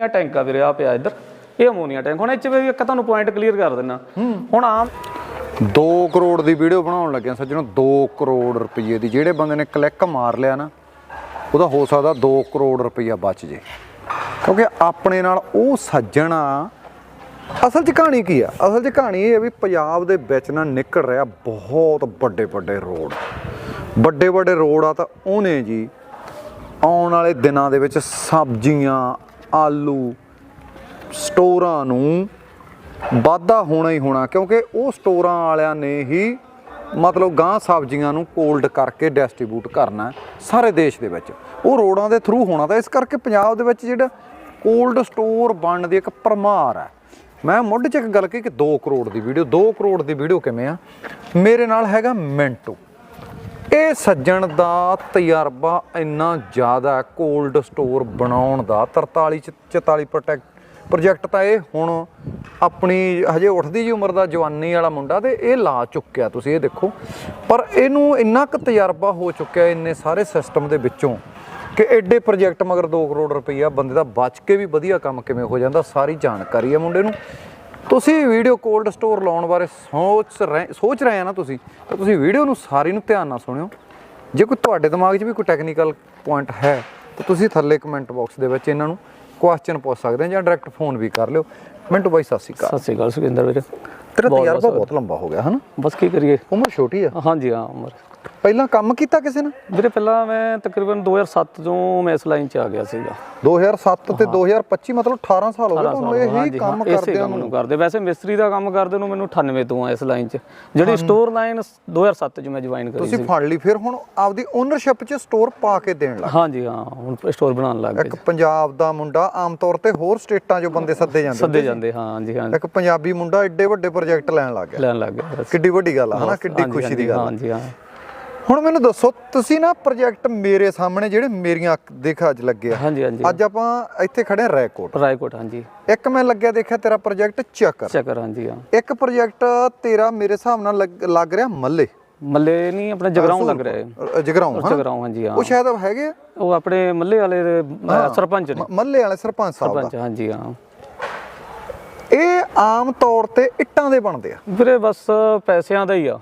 ਇਹ ਟੈਂਕ ਆ ਵੀਰੇ ਆ ਪਿਆ ਇੱਧਰ। ਇਹ ਅਮੋਨੀਆ ਟੈਂਕ। ਹੁਣ ਚ ਵੀ ਇੱਕ ਤੁਹਾਨੂੰ ਪੁਆਇੰਟ ਕਲੀਅਰ ਕਰ ਦਿੰਨਾ ਹੁਣ ਆਮ 2 ਕਰੋੜ ਦੀ ਵੀਡੀਓ ਬਣਾਉਣ ਲੱਗਿਆ ਸੱਜਣੋ 2 ਕਰੋੜ ਰੁਪਏ ਦੀ। ਜਿਹੜੇ ਬੰਦੇ ਨੇ ਕਲਿੱਕ ਮਾਰ ਲਿਆ ਨਾ ਉਹਦਾ ਹੋ ਸਕਦਾ 2 ਕਰੋੜ ਰੁਪਈਆ ਬਚ ਜੇ। ਕਿਉਂਕਿ ਆਪਣੇ ਨਾਲ ਉਹ ਸੱਜਣਾ ਅਸਲ 'ਚ ਕਹਾਣੀ ਕੀ ਆ? ਅਸਲ 'ਚ ਕਹਾਣੀ ਇਹ ਹੈ ਵੀ ਪੰਜਾਬ ਦੇ ਵਿੱਚ ਨਾ ਨਿਕਲ ਰਿਹਾ ਬਹੁਤ ਵੱਡੇ ਵੱਡੇ ਰੋਡ। ਵੱਡੇ ਵੱਡੇ ਰੋਡ ਆ ਤਾਂ ਉਹਨੇ ਜੀ ਆਉਣ ਵਾਲੇ ਦਿਨਾਂ ਦੇ ਵਿੱਚ ਸਬਜ਼ੀਆਂ ਆਲੂ ਸਟੋਰਾਂ ਨੂੰ ਵਾਧਾ ਹੋਣਾ ਹੀ ਹੋਣਾ, ਕਿਉਂਕਿ ਉਹ ਸਟੋਰਾਂ ਵਾਲਿਆਂ ਨੇ ਹੀ ਮਤਲਬ ਗਾਂ ਸਬਜ਼ੀਆਂ ਨੂੰ ਕੋਲਡ ਕਰਕੇ ਡਿਸਟ੍ਰੀਬਿਊਟ ਕਰਨਾ ਸਾਰੇ ਦੇਸ਼ ਦੇ ਵਿੱਚ। ਉਹ ਰੋਡਾਂ ਦੇ ਥਰੂ ਹੋਣਾ ਤਾਂ ਇਸ ਕਰਕੇ ਪੰਜਾਬ ਦੇ ਵਿੱਚ ਜਿਹੜਾ ਕੋਲਡ ਸਟੋਰ ਬਣਨ ਦੀ ਇੱਕ ਪਰਮਾਰ ਹੈ। ਮੈਂ ਮੁੱਢ 'ਚ ਇੱਕ ਗੱਲ ਕਹੀ ਕਿ 2 ਕਰੋੜ ਦੀ ਵੀਡੀਓ 2 ਕਰੋੜ ਦੀ ਵੀਡੀਓ ਕਿਵੇਂ ਆ? ਮੇਰੇ ਨਾਲ ਹੈਗਾ ਮਿੰਟੂ। ਇਹ ਸੱਜਣ ਦਾ ਤਜਰਬਾ ਇੰਨਾ ਜ਼ਿਆਦਾ ਕੋਲਡ ਸਟੋਰ ਬਣਾਉਣ ਦਾ। 43 ਚ 44 ਪ੍ਰੋਟੈਕਟ ਪ੍ਰੋਜੈਕਟ ਤਾਂ ਇਹ ਹੁਣ ਆਪਣੀ ਹਜੇ ਉੱਠਦੀ ਜੀ ਉਮਰ ਦਾ ਜਵਾਨੀ ਵਾਲਾ ਮੁੰਡਾ ਤੇ ਇਹ ਲਾ ਚੁੱਕਿਆ ਤੁਸੀਂ, ਇਹ ਦੇਖੋ। ਪਰ ਇਹਨੂੰ ਇੰਨਾ ਕੁ ਤਜਰਬਾ ਹੋ ਚੁੱਕਿਆ ਇੰਨੇ ਸਾਰੇ ਸਿਸਟਮ ਦੇ ਵਿੱਚੋਂ ਕਿ ਐਡੇ ਪ੍ਰੋਜੈਕਟ ਮਗਰ 2 ਕਰੋੜ ਰੁਪਈਆ ਬੰਦੇ ਦਾ ਬਚ ਕੇ ਵੀ ਵਧੀਆ ਕੰਮ ਕਿਵੇਂ ਹੋ ਜਾਂਦਾ, ਸਾਰੀ ਜਾਣਕਾਰੀ ਹੈ ਮੁੰਡੇ ਨੂੰ। ਤੁਸੀਂ ਵੀਡੀਓ ਕੋਲਡ ਸਟੋਰ ਲਾਉਣ ਬਾਰੇ ਸੋਚ ਰਹੇ ਸੋਚ ਰਹੇ ਆ ਨਾ ਤੁਸੀਂ ਤਾਂ ਤੁਸੀਂ ਵੀਡੀਓ ਨੂੰ ਸਾਰੀ ਨੂੰ ਧਿਆਨ ਨਾਲ ਸੁਣਿਓ। ਜੇ ਕੋਈ ਤੁਹਾਡੇ ਦਿਮਾਗ 'ਚ ਵੀ ਕੋਈ ਟੈਕਨੀਕਲ ਪੁਆਇੰਟ ਹੈ ਤਾਂ ਤੁਸੀਂ ਥੱਲੇ ਕਮੈਂਟ ਬਾਕਸ ਦੇ ਵਿੱਚ ਇਹਨਾਂ ਨੂੰ ਕੁਐਸਚਨ ਪੁੱਛ ਸਕਦੇ ਹੋ ਜਾਂ ਡਾਇਰੈਕਟ ਫੋਨ ਵੀ ਕਰ ਲਿਓ। ਮਿੰਟੂ ਬਾਈ ਸਤਿ ਸ਼੍ਰੀ ਅਕਾਲ। ਸਤਿ ਸ੍ਰੀ ਅਕਾਲ ਸੁਖਿੰਦਰ ਵੀਰੇ। ਤੇਰਾ ਤਜਰਬਾ ਬਹੁਤ ਲੰਬਾ ਹੋ ਗਿਆ ਹਨਾ? ਬਸ ਕੀ ਕਰੀਏ? ਉਮਰ ਛੋਟੀ ਆ। ਹਾਂਜੀ ਹਾਂ ਉਮਰ। ਪਹਿਲਾਂ ਕੰਮ ਕੀਤਾ ਕਿਸੇ ਨੇ? ਵੀਰੇ ਪਹਿਲਾਂ ਮੈਂ ਤਕਰੀਬਨ 2007 ਤੋਂ ਮੈਂ ਇਸ ਲਾਈਨ 'ਚ ਆ ਗਿਆ ਸੀਗਾ। 2007 ਤੇ 2025 ਮਤਲਬ 18 ਸਾਲ ਹੋ ਗਏ 18 ਤੁਹਾਨੂੰ ਇਹੀ ਕੰਮ ਹਾਂ, ਇਸੇ ਕਰਦਿਆਂ ਕੰਮ ਨੂੰ ਕਰਦੇ। ਵੈਸੇ ਮਿਸਤਰੀ ਦਾ ਕੰਮ ਕਰਦੇ ਨੂੰ ਮੈਨੂੰ 98 ਤੋਂ ਆ ਇਸ ਲਾਈਨ 'ਚ। ਜਿਹੜੀ ਸਟੋਰ ਲਾਈਨ 2007 'ਚ ਮੈਂ ਜੁਆਇਨ ਕਰੀ ਤੁਸੀਂ ਫੜ ਲਈ ਫਿਰ ਹੁਣ ਆਪਦੀ ਓਨਰਸ਼ਿਪ 'ਚ ਸਟੋਰ ਪਾ ਕੇ ਦੇਣ ਲੱਗ ਹਾਂਜੀ ਹਾਂ ਹੁਣ ਸਟੋਰ ਬਣਾਉਣ ਲੱਗ ਗਏ ਇੱਕ ਪੰਜਾਬ ਦਾ ਮੁੰਡਾ ਆਮ ਤੌਰ ਤੇ ਹੋਰ ਸਟੇਟਾਂ 'ਚੋਂ ਬੰਦੇ ਸੱਦੇ ਜਾਂਦੇ ਸੱਦੇ ਜਾਂਦੇ ਹਾਂ ਹਾਂਜੀ ਹਾਂ। ਇੱਕ ਪੰਜਾਬੀ ਮੁੰਡਾ ਐਡੇ ਵੱਡੇ ਪ੍ਰੋਜੈਕਟ ਲੈਣ ਲੱਗ ਗਿਆ। ਲੈਣ ਲੱਗ ਬਸ। ਕਿੱਡੀ ਵੱਡੀ ਗੱਲ ਆ ਹਨਾ? ਕਿੱਡੀ ਖੁਸ਼ੀ ਦੀ ਗੱਲ। ਹਾਂਜੀ ਹਾਂ। ਹੁਣ ਮੈਨੂੰ ਦੱਸੋ ਤੁਸੀਂ ਨਾ ਪ੍ਰੋਜੈਕਟ ਮੇਰੇ ਸਾਹਮਣੇ ਜਿਹੜੇ ਮੇਰੀਆਂ ਅੱਖ ਦੇਖ ਅੱਜ ਲੱਗੇ ਆ। ਹਾਂਜੀ ਹਾਂਜੀ। ਅੱਜ ਆਪਾਂ ਇੱਥੇ ਖੜੇ ਆ ਰੈਕੋਟ ਰਾਏਕੋਟ ਹਾਂਜੀ। ਇੱਕ ਮੈਂ ਲੱਗਿਆ ਦੇਖਿਆ ਤੇਰਾ ਪ੍ਰੋਜੈਕਟ ਚੱਕਰ। ਚੱਕਰ ਹਾਂਜੀ ਹਾਂ। ਇੱਕ ਪ੍ਰੋਜੈਕਟ ਤੇਰਾ ਮੇਰੇ ਹਿਸਾਬ ਨਾਲ ਲੱਗ- ਰਿਹਾ ਮੱਲੇ। ਮੱਲੇ ਨਹੀਂ ਆਪਣੇ ਜਗਰਾਉਂ ਲੱਗ ਰਿਹਾ ਹੈ ਜਗਰਾਉਂ ਹਨਾ ਜਗਰਾਉਂ ਹਾਂਜੀ ਹਾਂ। ਉਹ ਸ਼ਾਇਦ ਹੈਗੇ ਉਹ ਆਪਣੇ ਮੱਲੇ ਵਾਲੇ ਸਰਪੰਚ ਨੇ। ਮੱਲੇ ਵਾਲੇ ਸਰਪੰਚ ਸਾਹਿਬ ਦਾ। ਸਰਪੰਚ ਹਾਂਜੀ ਹਾਂ। ਇਹ ਆਮ ਤੌਰ ਤੇ ਇੱਟਾਂ ਦੇ ਬਣਦੇ ਆ। ਵੀਰੇ ਬਸ ਪੈਸਿਆਂ ਦਾ ਹੀ ਆ।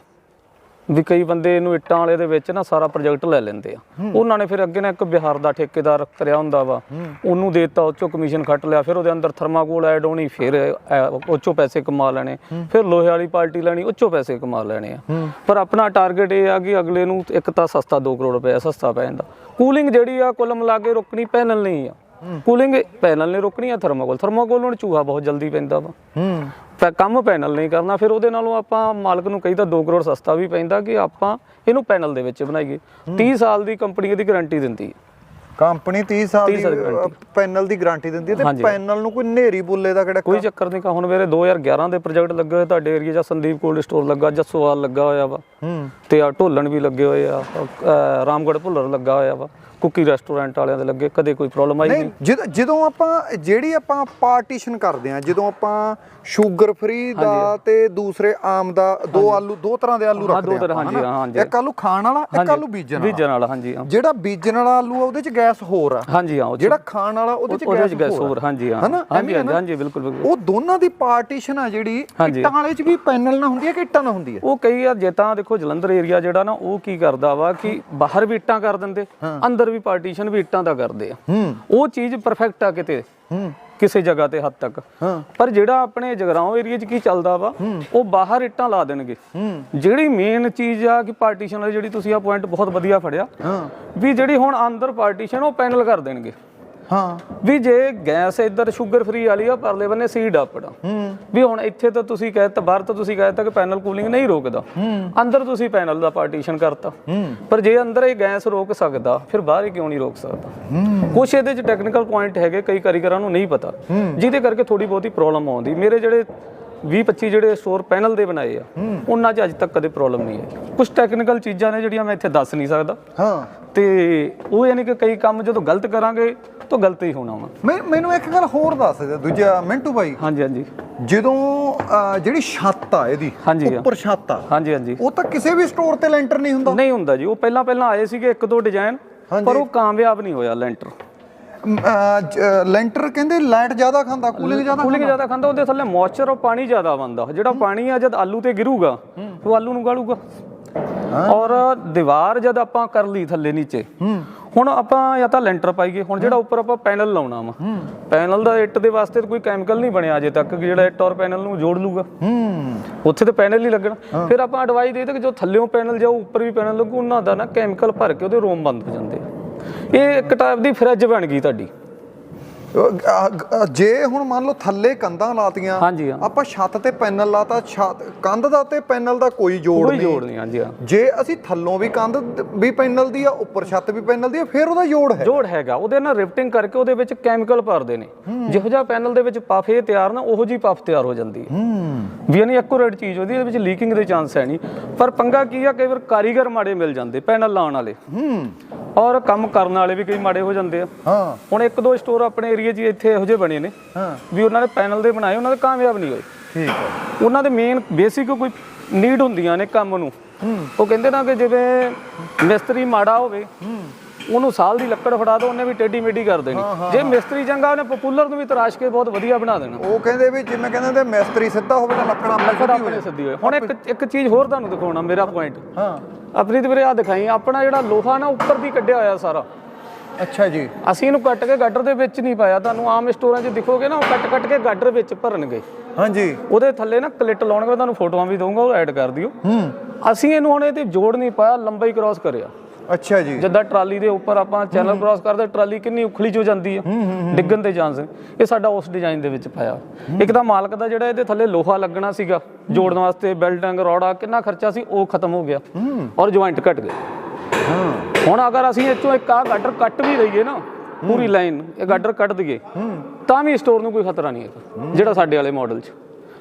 ਵੀ ਕਈ ਬੰਦੇ ਇਹਨੂੰ ਇੱਟਾਂ ਵਾਲੇ ਦੇ ਵਿੱਚ ਨਾ ਸਾਰਾ ਪ੍ਰੋਜੈਕਟ ਲੈ ਲੈਂਦੇ ਆ। ਉਹਨਾਂ ਨੇ ਫਿਰ ਅੱਗੇ ਨਾ ਇੱਕ ਬਿਹਾਰ ਦਾ ਠੇਕੇਦਾਰ ਕਰਿਆ ਹੁੰਦਾ ਵਾ। ਉਹਨੂੰ ਦੇਤਾ ਉਹ ਚੋਂ ਕਮਿਸ਼ਨ ਖੱਟ ਲਿਆ ਫਿਰ ਉਹਦੇ ਅੰਦਰ ਥਰਮਾਕੋਲ ਐਡ ਹੋਣੀ ਫਿਰ ਉਹ ਚੋਂ ਪੈਸੇ ਕਮਾ ਲੈਣੇ ਫਿਰ ਲੋਹੇ ਵਾਲੀ ਪਾਰਟੀ ਲੈਣੀ ਉਹ ਚੋਂ ਪੈਸੇ ਕਮਾ ਲੈਣੇ ਆ। ਪਰ ਆਪਣਾ ਟਾਰਗੇਟ ਇਹ ਆ ਕਿ ਅਗਲੇ ਨੂੰ ਇੱਕ ਤਾਂ ਸਸਤਾ 2 ਕਰੋੜ ਰੁਪਏ ਸਸਤਾ ਪੈ ਜਾਂਦਾ। ਕੂਲਿੰਗ ਜਿਹੜੀ ਆ ਕੁੱਲ ਮਿਲਾ ਕੇ ਰੁਕਣੀ ਪੈਨਲ ਨਹੀਂ ਆ। ਕੂਲਿੰਗ ਪੈਨਲ ਨੇ ਰੁਕਣੀ ਆ ਥਰਮਾਕੋਲ। ਥਰਮਾਕੋਲ ਨੂੰ ਚੂਹਾ ਬਹੁਤ ਜਲਦੀ ਪੈਂਦਾ ਵਾ। ਹੂੰ। ਤਾਂ ਕੰਮ ਪੈਨਲ ਨਹੀਂ ਕਰਨਾ ਫਿਰ ਉਹਦੇ ਨਾਲੋਂ ਆਪਾਂ ਮਾਲਕ ਨੂੰ ਕਹੀਦਾ 2 ਕਰੋੜ ਸਸਤਾ ਵੀ ਪੈਂਦਾ ਕਿ ਆਪਾਂ ਇਹਨੂੰ ਪੈਨਲ ਦੇ ਵਿੱਚ ਬਣਾਈਏ। 30 ਸਾਲ ਦੀ ਕੰਪਨੀ ਇਹਦੀ ਗਾਰੰਟੀ ਦਿੰਦੀ ਹੈ ਕੰਪਨੀ 30 ਸਾਲ 30 ਸਾਲ ਦੀ ਪੈਨਲ ਦੀ ਗਾਰੰਟੀ ਦਿੰਦੀ ਹੈ ਤੇ। ਪੈਨਲ ਨੂੰ ਕੋਈ ਨੇਰੀ ਬੁੱਲੇ ਦਾ ਕਿਹੜਾ ਕੋਈ ਚੱਕਰ ਨਹੀਂ ਕਾ ਹੁਣ ਮੇਰੇ 2011 ਦੇ ਪ੍ਰੋਜੈਕਟ ਲੱਗੇ ਹੋਏ ਤੁਹਾਡੇ ਏਰੀਆ 'ਚ ਸੰਦੀਪ ਕੋਲਡ ਸਟੋਰ ਲੱਗਾ ਜੱਸੋਵਾਲ ਲੱਗਾ ਹੋਇਆ ਵਾ। ਹੂੰ। ਤੇ ਆ ਢੋਲਣ ਵੀ ਲੱਗੇ ਹੋਏ ਆ ਅਹ ਰਾਮਗੜ੍ਹ ਭੁੱਲਰ ਲੱਗਾ ਹੋਇਆ ਵਾ। ਕੁੱਕੀ ਰੈਸਟੋਰੈਂਟ ਵਾਲਿਆਂ ਦੇ ਲੱਗੇ ਕਦੇ ਕੋਈ ਪ੍ਰੋਬਲਮ ਆਈ ਨਹੀਂ ਜਦ- ਜਦੋਂ ਆਪਾਂ ਜਿਹੜੀ ਆਪਾਂ ਪਾਰਟੀਸ਼ਨ ਕਰਦੇ ਆ ਜਦੋਂ ਆਪਾਂ ਸ਼ੂਗਰ ਫ੍ਰੀ ਦਾ ਤੇ ਦੂਸਰੇ ਆਮ ਦਾ ਦੋ ਆਲੂ ਦੋ ਤਰ੍ਹਾਂ ਦੇ ਆਲੂ ਰੱਖਦੇ ਦੋ ਤਰ੍ਹਾਂ, ਆਪਾਂ, ਹਾਂਜੀ, ਹਾਂਜੀ। ਇੱਕ ਆਲੂ ਖਾਣ ਵਾਲਾ ਇੱਕ ਆਲੂ ਬੀਜਣ ਵਾਲਾ। ਬੀਜਣ ਵਾਲਾ ਹਾਂਜੀ ਜਿਹੜਾ ਬੀਜਣ ਵਾਲਾ ਆਲੂ ਆ ਉਹਦੇ ਚ ਗੈਸ ਹੋਰ ਆ। ਹਾਂਜੀ ਹਾਂ ਜਿਹੜਾ ਖਾਣ ਵਾਲਾ ਉਹਦੇ ਚ ਗੈਸ ਹੋਰ ਆ। ਹਾਂਜੀ ਹਾਂ? ਹਾਂਜੀ ਹਾਂਜੀ ਬਿਲਕੁਲ ਉਹ ਦੋਨਾਂ ਦੀ ਪਾਰਟੀਸ਼ਨ ਆ ਜਿਹੜੀ। ਇੱਟਾਂ ਵਾਲੇ ਚ ਵੀ ਪੈਨਲ ਨਾ ਹੁੰਦੀ ਹੈ ਕਿ ਇੱਟਾਂ ਨਾ ਹੁੰਦੀ ਹੈ ਉਹ ਕਈ ਆ ਜੇ ਤਾਂ ਦੇਖੋ ਜਲੰਧਰ ਏਰੀਆ ਜਿਹੜਾ ਨਾ ਉਹ ਕੀ ਕਰਦਾ ਵਾ ਕਿ ਬਾਹਰ ਵੀ ਇੱਟਾਂ ਕਰ ਦਿੰਦੇ ਅੰਦਰ ਵੀ ਪਾਰਟੀਸ਼ਨ ਵੀ ਇੱਟਾਂ ਦਾ ਕਰਦੇ ਆ। ਉਹ ਚੀਜ਼ ਪਰਫੈਕਟ ਆ ਕਿਤੇ। ਕਿਸੇ ਜਗ੍ਹਾ ਤੇ ਹੱਦ ਤੱਕ। ਪਰ ਜਿਹੜਾ ਆਪਣੇ ਜਗਰਾਉਂ ਏਰੀਆ 'ਚ ਕੀ ਚੱਲਦਾ ਵਾ ਉਹ ਬਾਹਰ ਇੱਟਾਂ ਲਾ ਦੇਣਗੇ। ਜਿਹੜੀ ਮੇਨ ਚੀਜ਼ ਆ ਕਿ ਪਾਰਟੀਸ਼ਨ ਵਾਲੀ ਜਿਹੜੀ ਤੁਸੀਂ ਆ ਪੁਆਇੰਟ ਬਹੁਤ ਵਧੀਆ ਫੜਿਆ ਵੀ ਜਿਹੜੀ ਹੁਣ ਅੰਦਰ ਪਾਰਟੀਸ਼ਨ ਉਹ ਪੈਨਲ ਕਰ ਦੇਣਗੇ। ਹਾਂ। ਵੀ ਜੇ ਗੈਸ ਇੱਧਰ ਸ਼ੂਗਰ ਫ੍ਰੀ ਵਾਲੀ ਆ ਪਰਲੇ ਬੰਨੇ ਸੀਡ ਆਪੜਾ ਹੂੰ। ਵੀ ਹੁਣ ਇੱਥੇ ਤਾਂ ਤੁਸੀਂ ਕਹਿਤਾ ਬਾਹਰ ਤਾਂ ਤੁਸੀਂ ਕਹਿਤਾ ਕਿ ਪੈਨਲ ਕੂਲਿੰਗ ਨਹੀਂ ਰੋਕਦਾ। ਅੰਦਰ ਤੁਸੀਂ ਪੈਨਲ ਦਾ ਪਾਰਟੀਸ਼ਨ ਕਰਤਾ। ਹੂੰ। ਪਰ ਜੇ ਅੰਦਰ ਇਹ ਗੈਸ ਰੋਕ ਸਕਦਾ ਫਿਰ ਬਾਹਰ ਕਿਉਂ ਨਹੀਂ ਰੋਕ ਸਕਦਾ? ਹੂੰ। ਕੁਛ ਇਹਦੇ ਚ ਟੈਕਨੀਕਲ ਪੁਆਇੰਟ ਹੈਗੇ ਕਈ ਕਾਰੀਗਰਾਂ ਨੂੰ ਨਹੀਂ ਪਤਾ। ਜਿਹਦੇ ਕਰਕੇ ਥੋੜੀ ਬਹੁਤੀ ਪ੍ਰੋਬਲਮ ਆਉਂਦੀ। ਮੇਰੇ ਜਿਹੜੇ 20 25 ਜਿਹੜੇ ਸਟੋਰ ਪੈਨਲ ਦੇ ਬਣਾਏ ਆ ਉਹਨਾਂ 'ਚ ਅੱਜ ਤੱਕ ਕਦੇ ਪ੍ਰੋਬਲਮ ਨਹੀਂ ਆਈ। ਕੁਝ ਟੈਕਨੀਕਲ ਚੀਜ਼ਾਂ ਨੇ ਜਿਹੜੀਆਂ ਮੈਂ ਇੱਥੇ ਦੱਸ ਨਹੀਂ ਸਕਦਾ। ਹਾਂ। ਤੇ ਉਹ ਯਾਨੀ ਕਿ ਕਈ ਕੰਮ ਜਦੋਂ ਗਲਤ ਕਰਾਂਗੇ ਤਾਂ ਗਲਤ ਹੀ ਹੋਣਾ ਵਾ। ਮੈਂ ਮੈਨੂੰ ਇੱਕ ਗੱਲ ਹੋਰ ਦੱਸ ਦੇ ਦੂਜਾ ਮਿੰਟੂ ਬਾਈ। ਹਾਂਜੀ ਹਾਂਜੀ। ਜਦੋਂ ਅਹ, ਜਿਹੜੀ ਛੱਤ ਆ ਇਹਦੀ ਹਾਂਜੀ ਉੱਪਰ ਛੱਤ ਆ ਹਾਂਜੀ ਹਾਂਜੀ। ਉਹ ਤਾਂ ਕਿਸੇ ਵੀ ਸਟੋਰ ਤੇ ਲੈਂਟਰ ਨਹੀਂ ਹੁੰਦਾ? ਨਹੀਂ ਹੁੰਦਾ ਜੀ ਉਹ ਪਹਿਲਾਂ ਪਹਿਲਾਂ ਆਏ ਸੀਗੇ ਇੱਕ ਦੋ ਡਿਜ਼ਾਈਨ ਪਰ ਉਹ ਕਾਮਯਾਬ ਨਹੀਂ ਹੋਇਆ ਲੈਂਟਰ ਅਮ, ਅਹ, ਜ- ਲੈਂਟਰ ਕਹਿੰਦੇ ਲਾਈਟ ਜ਼ਿਆਦਾ ਖਾਂਦਾ ਕੂਲਿੰਗ ਜ਼ਿਆਦਾ ਕੂਲਿੰਗ ਜ਼ਿਆਦਾ ਖਾਂਦਾ ਉਹਦੇ ਥੱਲੇ ਮੋਇਸਚਰ ਔਰ ਪਾਣੀ ਜ਼ਿਆਦਾ ਬੰਦਾ ਜਿਹੜਾ ਪਾਣੀ ਆ ਜਦ ਆਲੂ ਤੇ ਗਿਰੂਗਾ ਉਹ ਆਲੂ ਨੂੰ ਗਾਲੂਗਾ ਔਰ ਦੀਵਾਰ ਜਦ ਆਪਾਂ ਕਰ ਲਈ ਥੱਲੇ ਨੀਚੇ ਹੁਣ ਆਪਾਂ ਜਾਂ ਤਾਂ ਲੈਂਟਰ ਪਾਈਏ ਹੁਣ ਜਿਹੜਾ ਉੱਪਰ ਆਪਾਂ ਪੈਨਲ ਲਾਉਣਾ ਵਾ। ਪੈਨਲ ਦਾ ਇੱਟ ਦੇ ਵਾਸਤੇ ਕੋਈ ਕੈਮੀਕਲ ਨਹੀਂ ਬਣਿਆ ਅਜੇ ਤੱਕ ਕਿ ਜਿਹੜਾ ਇੱਟ ਔਰ ਪੈਨਲ ਨੂੰ ਜੋੜ ਲੂਗਾ ਉੱਥੇ ਤੇ ਪੈਨਲ ਹੀ ਲੱਗਣਾ। ਫਿਰ ਆਪਾਂ ਐਡਵਾਈਸ ਦੇ ਦੇ ਕਿ ਜੋ ਥੱਲੇੋਂ ਪੈਨਲ ਜਾਊ ਉੱਪਰ ਵੀ ਪੈਨਲ ਲੱਗੂ ਉਹਨਾਂ ਦਾ ਨਾ ਕੈਮੀਕਲ ਭਰ ਕੇ ਉਹਦੇ ਰੋਮ ਬੰਦ ਹੋ ਜਾਂਦੇ ਇਹ ਇੱਕ ਟਾਈਪ ਦੀ ਫ੍ਰਿਜ ਬਣ ਗਈ ਤੁਹਾਡੀ। ਜੇ ਹੁਣ ਮੰਨ ਲਓ ਥੱਲੇ ਕੰਧਾਂ ਲਾਤੀਆਂ ਹਾਂਜੀ ਹਾਂ। ਆਪਾਂ ਛੱਤ ਤੇ ਪੈਨਲ ਲਾਤਾ ਛੱਤ ਕੰਧ ਦਾ ਤੇ ਪੈਨਲ ਦਾ ਕੋਈ ਜੋੜ ਕੋਈ ਨਹੀਂ। ਜੋੜ ਨਹੀਂ ਹਾਂਜੀ ਹਾਂ। ਜੇ ਅਸੀਂ ਥੱਲੋਂ ਵੀ ਕੰਧ ਦ- ਵੀ ਪੈਨਲ ਦੀ ਆ ਉੱਪਰ ਛੱਤ ਵੀ ਪੈਨਲ ਦੀ ਆ ਫਿਰ ਉਹਦਾ ਜੋੜ ਹੈ ਜੋੜ ਹੈਗਾ। ਉਹਦੇ ਨਾਲ ਰਿਫਟਿੰਗ ਕਰਕੇ ਉਹਦੇ ਵਿੱਚ ਕੈਮੀਕਲ ਭਰਦੇ ਨੇ। ਜਿਹੋ ਜਿਹਾ ਪੈਨਲ ਦੇ ਵਿੱਚ ਪਫ ਇਹ ਤਿਆਰ ਨਾ ਉਹੋ ਜੀ ਪਫ ਤਿਆਰ ਹੋ ਜਾਂਦੀ ਹੈ। ਹੂੰ। ਵੀ ਇਹ ਨਹੀਂ ਐਕੂਰੇਟ ਚੀਜ਼ ਉਹਦੀ ਇਹਦੇ ਵਿੱਚ ਲੀਕਿੰਗ ਦੇ ਚਾਂਸ ਹੈ ਨਹੀਂ। ਪਰ ਪੰਗਾ ਕੀ ਆ ਕਈ ਵਾਰ ਕਾਰੀਗਰ ਮਾੜੇ ਮਿਲ ਜਾਂਦੇ ਪੈਨਲ ਲਾਉਣ ਵਾਲੇ। ਹੂੰ। ਔਰ ਕੰਮ ਕਰਨ ਵਾਲੇ ਵੀ ਕਈ ਮਾੜੇ ਹੋ ਜਾਂਦੇ ਆ। ਹਾਂ। ਹੁਣ ਇੱਕ ਦੋ ਸਟੋਰ ਆਪਣੇ ਏਰੀਆ 'ਚ ਇੱਥੇ ਇਹੋ ਜਿਹੇ ਬਣੇ ਨੇ। ਹਾਂ। ਵੀ ਉਹਨਾਂ ਨੇ ਪੈਨਲ ਦੇ ਬਣਾਏ ਉਹਨਾਂ ਦੇ ਕਾਮਯਾਬ ਨਹੀਂ ਹੋਏ। ਠੀਕ ਹੈ। ਉਹਨਾਂ ਦੇ ਮੇਨ ਬੇਸਿਕ ਕੋਈ ਨੀਡ ਹੁੰਦੀਆਂ ਨੇ ਕੰਮ ਨੂੰ। ਉਹ ਕਹਿੰਦੇ ਨਾ ਕਿ ਜਿਵੇਂ ਮਿਸਤਰੀ ਮਾੜਾ ਹੋਵੇ ਉਹਨੂੰ ਸਾਲ ਦੀ ਲੱਕੜ ਫੜਾ ਦੋ ਉਹਨੇ ਵੀ ਟੇਢੀ ਮੇਢੀ ਕਰ ਦੇਣੀ। ਜੇ ਮਿਸਤਰੀ ਚੰਗਾ ਉਹਨੇ ਪਪੂਲਰ ਨੂੰ ਵੀ ਤਰਾਸ਼ ਕੇ ਬਹੁਤ ਵਧੀਆ ਬਣਾ ਦੇਣਾ। ਉਹ ਕਹਿੰਦੇ ਵੀ ਜਿਵੇਂ ਕਹਿੰਦੇ ਤੇ ਮਿਸਤਰੀ ਸਿੱਧਾ ਹੋਵੇ ਤਾਂ ਲੱਕੜਾਂ ਆਪਣੇ ਸਿੱਧੀ ਹੋਏ ਹੁਣ ਇੱਕ ਇੱਕ ਚੀਜ਼ ਹੋਰ ਤੁਹਾਨੂੰ ਦਿਖਾਉਣਾ ਮੇਰਾ ਪੁਆਇੰਟ ਹਾਂ। ਆਪਣੀ ਤੇ ਵੀਰੇ ਆ ਦਿਖਾਈ ਆਪਣਾ ਜਿਹੜਾ ਲੋਹਾ ਨਾ ਉੱਪਰ ਦੀ ਕੱਢਿਆ ਹੋਇਆ ਸਾਰਾ। ਅੱਛਾ ਜੀ। ਅਸੀਂ ਇਹਨੂੰ ਕੱਟ ਕੇ ਗਾਡਰ ਦੇ ਵਿੱਚ ਨਹੀਂ ਪਾਇਆ। ਤੁਹਾਨੂੰ ਆਮ ਸਟੋਰਾਂ 'ਚ ਦਿਖੋਗੇ ਨਾ ਉਹ ਕੱਟ ਕੱਟ ਕੇ ਗਾਡਰ ਵਿੱਚ ਭਰਨਗੇ। ਹਾਂਜੀ। ਉਹਦੇ ਥੱਲੇ ਨਾ ਕਲਿੱਟ ਲਾਉਣਗੇ ਮੈਂ ਤੁਹਾਨੂੰ ਫੋਟੋਆਂ ਵੀ ਦਊਂਗਾ ਉਹ ਐਡ ਕਰ ਦਿਓ। ਹੂੰ। ਅਸੀਂ ਇਹਨੂੰ ਹੁਣ ਇਹਦੇ ਜੋੜ ਨਹੀਂ ਪਾਇਆ ਲੰਬਾਈ ਕ੍ਰਾਸ ਕਰਿਆ। ਅੱਛਾ ਜੀ। ਜਿੱਦਾਂ ਟਰਾਲੀ ਦੇ ਉੱਪਰ ਆਪਾਂ ਚੈਨਲ ਕ੍ਰਾਸ ਕਰਦੇ ਟਰਾਲੀ ਕਿੰਨੀ ਉਖਲੀ ਚ ਜਾਂਦੀ ਹੈ ਡਿੱਗਣ ਦੇ ਚਾਂਸ ਇਹ ਸਾਡਾ ਉਸ ਡਿਜ਼ਾਈਨ ਦੇ ਵਿੱਚ ਪਾਇਆ। ਇੱਕ ਤਾਂ ਮਾਲਕ ਦਾ ਜਿਹੜਾ ਇਹਦੇ ਥੱਲੇ ਲੋਹਾ ਲੱਗਣਾ ਸੀਗਾ ਜੋੜਨ ਵਾਸਤੇ ਬੈਲਟਿੰਗ ਰੋੜਾ ਕਿੰਨਾ ਖਰਚਾ ਸੀ ਉਹ ਖਤਮ ਹੋ ਗਿਆ। ਔਰ ਜੁਆਇੰਟ ਘਟ ਗਏ। ਹੁਣ ਅਗਰ ਅਸੀਂ ਚੋਂ ਇੱਕ ਆ ਗਾਡਰ ਕੱਟ ਵੀ ਲਈਏ ਨਾ ਪੂਰੀ ਲਾਈਨ ਇਹ ਗਾਡਰ ਕੱਟ ਦਈਏ ਤਾਂ ਵੀ ਸਟੋਰ ਨੂੰ ਕੋਈ ਖਤਰਾ ਨਹੀਂ ਹੈਗਾ ਜਿਹੜਾ ਸਾਡੇ ਵਾਲੇ ਮਾਡਲ 'ਚ।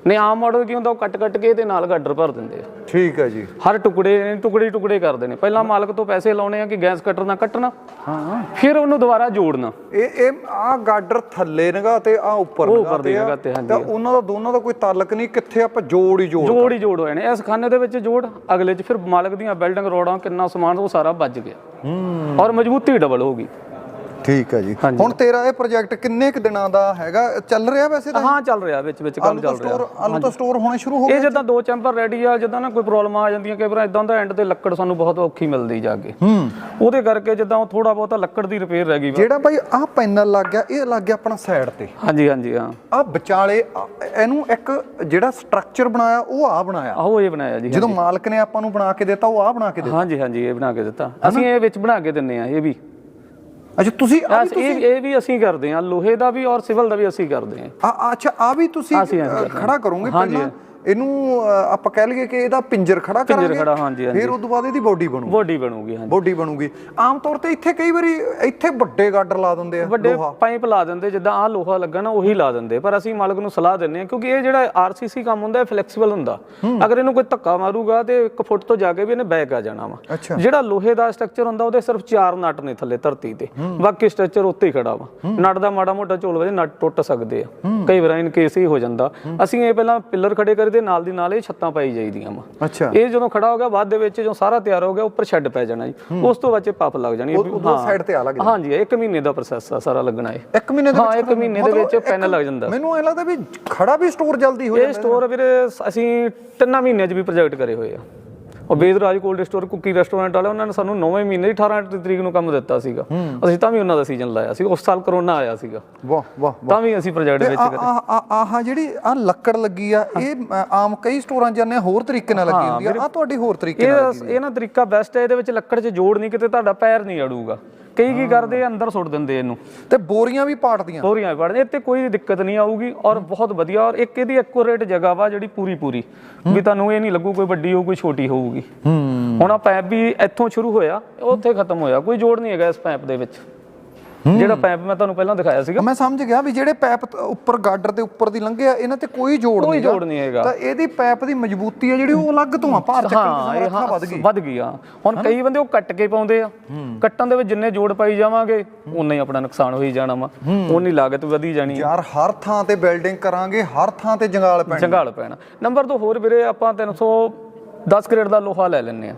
ਨਹੀਂ ਆਮ ਮਾਡਲ ਕੀ ਹੁੰਦਾ ਉਹ ਕੱਟ ਕੱਟ ਕੇ ਇਹਦੇ ਨਾਲ ਗਾਡਰ ਭਰ ਦਿੰਦੇ ਆ। ਠੀਕ ਹੈ ਜੀ। ਹਰ ਟੁਕੜੇ ਟੁਕੜੇ ਟੁਕੜੇ ਕਰਦੇ ਨੇ। ਪਹਿਲਾਂ ਮਾਲਕ ਤੋਂ ਪੈਸੇ ਲਾਉਣੇ ਆ ਕਿ ਗੈਸ ਕਟਰ ਨਾਲ ਕੱਟਣਾ ਹਾਂ। ਫਿਰ ਉਹਨੂੰ ਦੁਬਾਰਾ ਜੋੜਨਾ। ਇਹ ਇਹ ਆ ਗਾਡਰ ਥੱਲੇ ਨਗਾ ਤੇ ਆ ਉੱਪਰ ਦੀ ਤੇ ਤੇ, ਹਾਂਜੀ। ਤਾਂ ਉਹਨਾਂ ਦਾ ਦੋਨਾਂ ਦਾ ਕੋਈ ਤਾਲਕ ਨਹੀਂ ਕਿੱਥੇ ਆਪਾਂ ਜੋੜ ਹੀ ਜੋੜ ਜੋੜ ਹੀ ਜੋੜ ਹੋਏ ਨੇ। ਇਸ ਖਾਨੇ ਦੇ ਵਿੱਚ ਜੋੜ ਅਗਲੇ 'ਚ ਫਿਰ ਮਾਲਕ ਦੀਆਂ ਬਿਲਡਿੰਗ ਰੋਡਾਂ ਕਿੰਨਾ ਸਮਾਨ ਉਹ ਸਾਰਾ ਵੱਜ ਗਿਆ। ਹੂੰ। ਔਰ ਮਜ਼ਬੂਤੀ ਡਬਲ ਹੋ ਗਈ। ਠੀਕ ਹੈ ਜੀ। ਹਾਂਜੀ। ਹੁਣ ਤੇਰਾ ਇਹ ਪ੍ਰੋਜੈਕਟ ਕਿੰਨੇ ਕੁ ਦਿਨਾਂ ਦਾ ਹੈਗਾ? ਚੱਲ ਰਿਹਾ ਵੈਸੇ ਤਾਂ? ਹਾਂ ਚੱਲ ਰਿਹਾ ਵਿੱਚ ਵਿੱਚ ਕੰਮ ਆਲੂ ਚੱਲ ਰਿਹਾ। ਸਟੋਰ ਆਲੂ ਦਾ ਸਟੋਰ ਹੋਣਾ ਸ਼ੁਰੂ ਹੋ ਇਹ ਜਦੋਂ ਦੋ ਚੈਂਬਰ ਰੈਡੀ ਆ ਜਦੋਂ ਨਾ ਕੋਈ ਪ੍ਰੋਬਲਮ ਆ ਜਾਂਦੀਆਂ ਕਈ ਵਾਰ ਇਦਾਂ ਦਾ ਐਂਡ ਤੇ ਲੱਕੜ ਸਾਨੂੰ ਬਹੁਤ ਔਖੀ ਮਿਲਦੀ ਜਾ ਕੇ। ਹੂੰ। ਉਹਦੇ ਕਰਕੇ ਜਦੋਂ ਉਹ ਥੋੜਾ ਬਹੁਤਾ ਲੱਕੜ ਦੀ ਰਿਪੇਅਰ ਰਹਿ ਗਈ ਵਾ। ਜਿਹੜਾ ਭਾਈ ਆਹ ਪੈਨਲ ਲੱਗ ਗਿਆ ਇਹ ਲੱਗ ਗਿਆ ਆਪਣਾ ਸਾਈਡ ਤੇ। ਹਾਂਜੀ ਹਾਂਜੀ ਹਾਂ। ਆ ਵਿਚਾਲੇ ਇਹਨੂੰ ਇੱਕ ਜਿਹੜਾ ਸਟਰਕਚਰ ਬਣਾਇਆ ਉਹ ਆ ਬਣਾਇਆ। ਆਹੋ ਇਹ ਬਣਾਇਆ ਜੀ ਜਦੋਂ ਮਾਲਕ ਨੇ ਆਪਾਂ ਨੂੰ ਬਣਾ ਕੇ ਦਿੱਤਾ ਉਹ ਆ ਬਣਾ ਕੇ ਦਿੱਤਾ। ਹਾਂਜੀ ਹਾਂਜੀ ਇਹ ਬਣਾ ਕੇ ਦਿੱਤਾ। ਅਸੀਂ ਇਹ ਵਿੱਚ ਬਣਾ ਕੇ ਦਿੰਨੇ ਆ ਇਹ ਵੀ। ਅੱਛਾ ਤੁਸੀਂ ਆ ਬਸ ਇਹ ਇਹ ਵੀ ਅਸੀਂ ਕਰਦੇ ਆ ਲੋਹੇ ਦਾ ਵੀ ਔਰ ਸਿਵਲ ਦਾ ਵੀ ਅਸੀਂ ਕਰਦੇ ਆ ਆ- ਅੱਛਾ ਆ ਵੀ ਤੁਸੀਂ ਅ, ਖੜਾ ਕਰੋਗੇ ਹਾਂਜੀ। ਪਹਿਲਾਂ? ਇਹਨੂੰ ਆਪਾਂ ਕਹਿ ਲਈਏ ਕਿ ਇਹਦਾ ਪਿੰਜਰ ਖੜਾ ਕਰਾਂਗੇ ਖੜਾ, ਹਾਂਜੀ, ਹਾਂਜੀ। ਫਿਰ ਉਸ ਤੋਂ ਬਾਅਦ ਇਹਦੀ ਬੋਡੀ ਬਣੂ। ਬੋਡੀ ਬਣੂਗੀ ਹਾਂਜੀ। ਬੋਡੀ ਬਣੂਗੀ। ਆਮ ਤੌਰ ਤੇ ਇੱਥੇ ਕਈ ਵਾਰੀ ਇੱਥੇ ਵੱਡੇ ਗਾਡਰ ਲਾ ਦਿੰਦੇ ਆ ਵੱਡੇ ਪਾਈਪ ਲਾ ਦਿੰਦੇ ਜਿੱਦਾਂ ਆ ਲੋਹਾ ਲੱਗਾ ਨਾ ਉਹੀ ਲਾ ਦਿੰਦੇ। ਪਰ ਅਸੀਂ ਮਾਲਕ ਨੂੰ ਸਲਾਹ ਦਿੰਨੇ ਆ ਕਿਉਂਕਿ ਇਹ ਜਿਹੜਾ ਆਰਸੀਸੀ ਕੰਮ ਹੁੰਦਾ ਇਹ ਫਲੈਕਸੀਬਲ ਹੁੰਦਾ। ਅਗਰ ਇਹਨੂੰ ਕੋਈ ਧੱਕਾ ਮਾਰੂਗਾ ਤੇ 1 ਫੁੱਟ ਤੋਂ ਜਾ ਕੇ ਵੀ ਇਹਨੇ ਬੈਕ ਆ ਜਾਣਾ ਵਾ। ਜਿਹੜਾ ਲੋਹੇ ਦਾ ਸਟਰਕਚਰ ਹੁੰਦਾ ਉਹਦੇ ਸਿਰਫ 4 ਨਟ ਨੇ ਥੱਲੇ ਧਰਤੀ ਤੇ। ਬਾਕੀ ਸਟਰਕਚਰ ਉੱਤੇ ਹੀ ਖੜਾ ਵਾ। ਨਟ ਦਾ ਮਾੜਾ ਮੋਟਾ ਝੋਲ ਵਜੇ ਨਟ ਟੁੱਟ ਸਕਦੇ ਆ। ਕਈ ਵਾਰ ਇਨ ਕੇਸ ਹੀ ਹੋ ਜਾਂਦਾ। ਅਸੀਂ ਇਹ ਪਹਿਲਾਂ ਪਿੱਲਰ ਖੜੇ ਕਰੀਦੇ ਨਾਲ ਦੀ ਨਾਲ ਇਹ ਛੱਤਾਂ ਪਾਈ ਜਾਈਦੀਆਂ ਵਾ। ਅੱਛਾ। ਇਹ ਜਦੋਂ ਖੜਾ ਹੋ ਗਿਆ ਬਾਅਦ ਦੇ ਵਿੱਚ ਜਦੋਂ ਸਾਰਾ ਤਿਆਰ ਹੋ ਗਿਆ ਉੱਪਰ ਛੱਡ ਪੈ ਜਾਣਾ ਜੀ। ਉਸ ਤੋਂ ਬਾਅਦ 'ਚ ਪੱਪ ਲੱਗ ਜਾਣੀ। ਉਹ ਦੋ ਸਾਈਡ ਤੇ ਆ ਲੱਗ ਜਾਂਦਾ ਹਾਂਜੀ ਇੱਕ ਮਹੀਨੇ ਦਾ ਪ੍ਰੋਸੈਸ ਆ ਸਾਰਾ ਲੱਗਣਾ ਹੈ ਇੱਕ ਮਹੀਨੇ ਦੇ ਹਾਂ ਇੱਕ ਮਹੀਨੇ ਦੇ ਵਿੱਚ ਪੈਨਲ ਲੱਗ ਜਾਂਦਾ। ਮੈਨੂੰ ਐ ਲੱਗਦਾ ਵੀ ਖੜਾ ਵੀ ਸਟੋਰ ਜਲਦੀ ਹੋ ਇਹ ਜਾਂਦਾ। ਸਟੋਰ ਵੀਰੇ ਅਸੀਂ ਤਿੰਨਾਂ ਮਹੀਨਿਆਂ 'ਚ ਵੀ ਪ੍ਰੋਜੈਕਟ ਕਰੇ ਹੋਏ ਆ। ਉਹ ਬੇਦਰਾਜ ਕੋਲਡ ਸਟੋਰ ਕੁੱਕੀ ਰੈਸਟੋਰੈਂਟ ਵਾਲੇ ਉਹਨਾਂ ਨੇ ਸਾਨੂੰ 9ਵੇਂ ਮਹੀਨੇ ਦੀ 18 ਤਰੀਕ ਨੂੰ ਕੰਮ ਦਿੱਤਾ ਸੀਗਾ। ਅਸੀਂ ਤਾਂ ਵੀ ਉਹਨਾਂ ਦਾ ਸੀਜ਼ਨ ਲਾਇਆ ਸੀ ਉਸ ਸਾਲ ਕਰੋਨਾ ਆਇਆ ਸੀਗਾ। ਵਾਹ ਵਾਹ ਤਾਂ ਵੀ ਅਸੀਂ ਪ੍ਰੋਜੈਕਟ ਵਿੱਚ ਕਰੇ। ਆਹ ਜਿਹੜੀ ਆ ਲੱਕੜ ਲੱਗੀ ਆ ਇਹ ਆਮ ਕਈ ਸਟੋਰਾਂ 'ਚ ਜਾਂਦੇ ਹੋਰ ਤਰੀਕੇ ਨਾਲ ਲੱਗੀ ਹੁੰਦੀ ਆ। ਆ ਤੁਹਾਡੀ ਹੋਰ ਤਰੀਕੇ ਨਾਲ ਇਹ ਇਹ ਨਾ ਤਰੀਕਾ ਬੈਸਟ ਹੈ ਇਹਦੇ ਵਿੱਚ ਲੱਕੜ 'ਚ ਜੋੜ ਨਹੀਂ ਕਿਤੇ ਤੁਹਾਡਾ ਪੈਰ ਨਹੀਂ ਅੜੂਗਾ। ਕਈ ਕੀ ਕਰਦੇ ਆ, ਅੰਦਰ ਸੁੱਟ ਦਿੰਦੇ ਇਹਨੂੰ। ਤੇ ਬੋਰੀਆਂ ਵੀ ਪਾਟਦੀਆਂ। ਪੂਰੀਆਂ ਪੜਦੇ ਇੱਥੇ ਕੋਈ ਦਿੱਕਤ ਨਹੀਂ ਆਊਗੀ ਔਰ ਬਹੁਤ ਵਧੀਆ ਔਰ ਇੱਕ ਇਹਦੀ ਐਕੂਰੇਟ ਜਗ੍ਹਾ ਵਾ ਜਿਹੜੀ ਪੂਰੀ ਪੂਰੀ ਵੀ ਤੁਹਾਨੂੰ ਇਹ ਨਹੀਂ ਲੱਗੂ ਕੋਈ ਵੱਡੀ ਹੋਊ ਕੋਈ ਛੋਟੀ ਹੋਊਗੀ। ਹੁਣ ਆ ਪੈਪ ਵੀ ਇੱਥੋਂ ਸ਼ੁਰੂ ਹੋਇਆ ਉੱਥੇ ਖਤਮ ਹੋਇਆ ਕੋਈ ਜੋੜ ਨਹੀਂ ਹੈਗਾ ਇਸ ਪੈਪ ਦੇ ਵਿੱਚ। ਜਿਹੜਾ ਪੈਪ ਮੈਂ ਤੁਹਾਨੂੰ ਪਹਿਲਾਂ ਦਿਖਾਇਆ ਸੀਗਾ। ਮੈਂ ਸਮਝ ਗਿਆ ਵੀ ਜਿਹੜੇ ਪੈਪ ਉੱਪਰ ਗਾਡਰ ਦੇ ਉੱਪਰ ਦੀ ਲੰਘੇ ਆ ਇਹਨਾਂ ਤੇ ਕੋਈ ਜੋੜ ਕੋਈ ਨਹੀਂ ਜੋੜ ਨਹੀਂ ਹੈਗਾ। ਤਾਂ ਇਹਦੀ ਪੈਪ ਦੀ ਮਜ਼ਬੂਤੀ ਆ ਜਿਹੜੀ ਉਹ ਅਲੱਗ ਤੋਂ ਆ ਭਾਰ ਚੱਕਣ ਹਾਂ ਦੀ ਸਮਰੱਥਾ ਹਾਂ ਵੱਧ ਗਈ। ਵੱਧ ਗਈ ਹਾਂ ਹੁਣ ਕਈ ਬੰਦੇ ਉਹ ਕੱਟ ਕੇ ਪਾਉਂਦੇ ਆ। ਕੱਟਣ ਦੇ ਵਿੱਚ ਜਿੰਨੇ ਜੋੜ ਪਾਈ ਜਾਵਾਂਗੇ ਉਨਾ ਹੀ ਆਪਣਾ ਨੁਕਸਾਨ ਹੋਈ ਜਾਣਾ ਵਾ। ਉਨੀ ਲਾਗਤ ਵਧੀ ਜਾਣੀ ਹੈ ਯਾਰ ਹਰ ਥਾਂ ਤੇ ਬਿਲਡਿੰਗ ਕਰਾਂਗੇ ਹਰ ਥਾਂ ਤੇ ਜੰਗਾਲ ਪੈਣੀ। ਜੰਗਾਲ ਪੈਣਾ। ਨੰਬਰ 2 ਹੋਰ ਵੀਰੇ ਆਪਾਂ 300 10 ਗ੍ਰੇਡ ਦਾ ਲੋਹਾ ਲੈ ਲੈਂਦੇ ਆ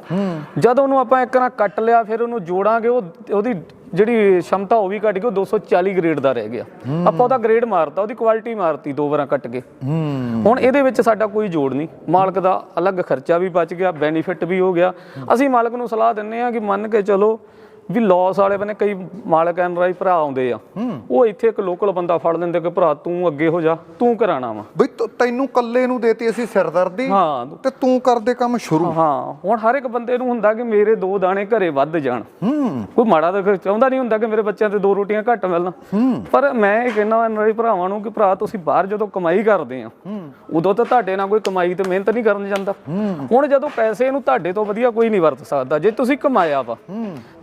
ਜਦ ਉਹਨੂੰ ਆਪਾਂ ਇੱਕ ਨਾ ਕੱਟ ਲਿਆ ਫਿਰ ਉਹਨੂੰ ਜੋੜਾਂਗੇ ਉਹ ਉਹਦੀ ਜਿਹੜੀ ਸ਼ਮਤਾ ਉਹ ਵੀ ਘਟ ਗਈ ਉਹ 240 ਗ੍ਰੇਡ ਦਾ ਰਹਿ ਗਿਆ। ਆਪਾਂ ਉਹਦਾ ਗ੍ਰੇਡ ਮਾਰਤਾ ਉਹਦੀ ਕੁਆਲਿਟੀ ਮਾਰਤੀ ਦੋ ਵਾਰਾਂ ਕੱਟ ਕੇ ਹੁਣ ਇਹਦੇ ਵਿੱਚ ਸਾਡਾ ਕੋਈ ਜੋੜ ਨਹੀਂ। ਮਾਲਕ ਦਾ ਅਲੱਗ ਖਰਚਾ ਵੀ ਬਚ ਗਿਆ ਬੈਨੀਫਿਟ ਵੀ ਹੋ ਗਿਆ। ਅਸੀਂ ਮਾਲਕ ਨੂੰ ਸਲਾਹ ਦਿੰਨੇ ਆ ਕਿ ਮੰਨ ਕੇ ਚਲੋ ਵੀ ਲਾਸ ਵਾਲੇ ਬਨੇ ਕਈ ਮਾਲਕ ਐਨਰਾਈ ਭਰਾ ਆਉਂਦੇ ਆ। ਉਹ ਇੱਥੇ ਇੱਕ ਲੋਕਲ ਬੰਦਾ ਫੜ ਲੈਂਦੇ ਕਿ ਭਰਾ ਤੂੰ ਅੱਗੇ ਹੋ ਜਾ ਤੂੰ ਕਰਾਣਾ ਵਾ। ਬਈ ਤੈਨੂੰ ਕੱਲੇ ਨੂੰ ਦੇਤੀ ਅਸੀਂ ਸਿਰਦਰਦੀ ਹਾਂ। ਤੇ ਤੂੰ ਕਰਦੇ ਕੰਮ ਸ਼ੁਰੂ। ਹਾਂ ਹੁਣ ਹਰ ਇੱਕ ਬੰਦੇ ਨੂੰ ਹੁੰਦਾ ਕਿ ਮੇਰੇ ਦੋ ਦਾਣੇ ਘਰੇ ਵੱਧ ਜਾਣ। ਕੋਈ ਮਾੜਾ ਤਾਂ ਚਾਹੁੰਦਾ ਨਹੀਂ ਹੁੰਦਾ ਕਿ ਮੇਰੇ ਬੱਚਿਆਂ ਤੇ ਦੋ ਰੋਟੀਆਂ ਘੱਟ ਮਿਲਣ। ਪਰ ਮੈਂ ਇਹ ਕਹਿੰਦਾ ਐਨਆਰਆਈ ਭਰਾਵਾਂ ਨੂੰ ਕਿ ਭਰਾ ਤੁਸੀਂ ਬਾਹਰ ਜਦੋਂ ਕਮਾਈ ਕਰਦੇ ਆ ਉਦੋਂ ਤਾਂ ਤੁਹਾਡੇ ਨਾਲ ਕੋਈ ਕਮਾਈ ਤੇ ਮਿਹਨਤ ਨਹੀਂ ਕਰਨ ਜਾਂਦਾ। ਹੁਣ ਜਦੋਂ ਪੈਸੇ ਨੂੰ ਤੁਹਾਡੇ ਤੋਂ ਵਧੀਆ ਕੋਈ ਨਹੀਂ ਵਰਤ ਸਕਦਾ ਜੇ ਤੁਸੀਂ ਕਮਾਇਆ ਵਾ।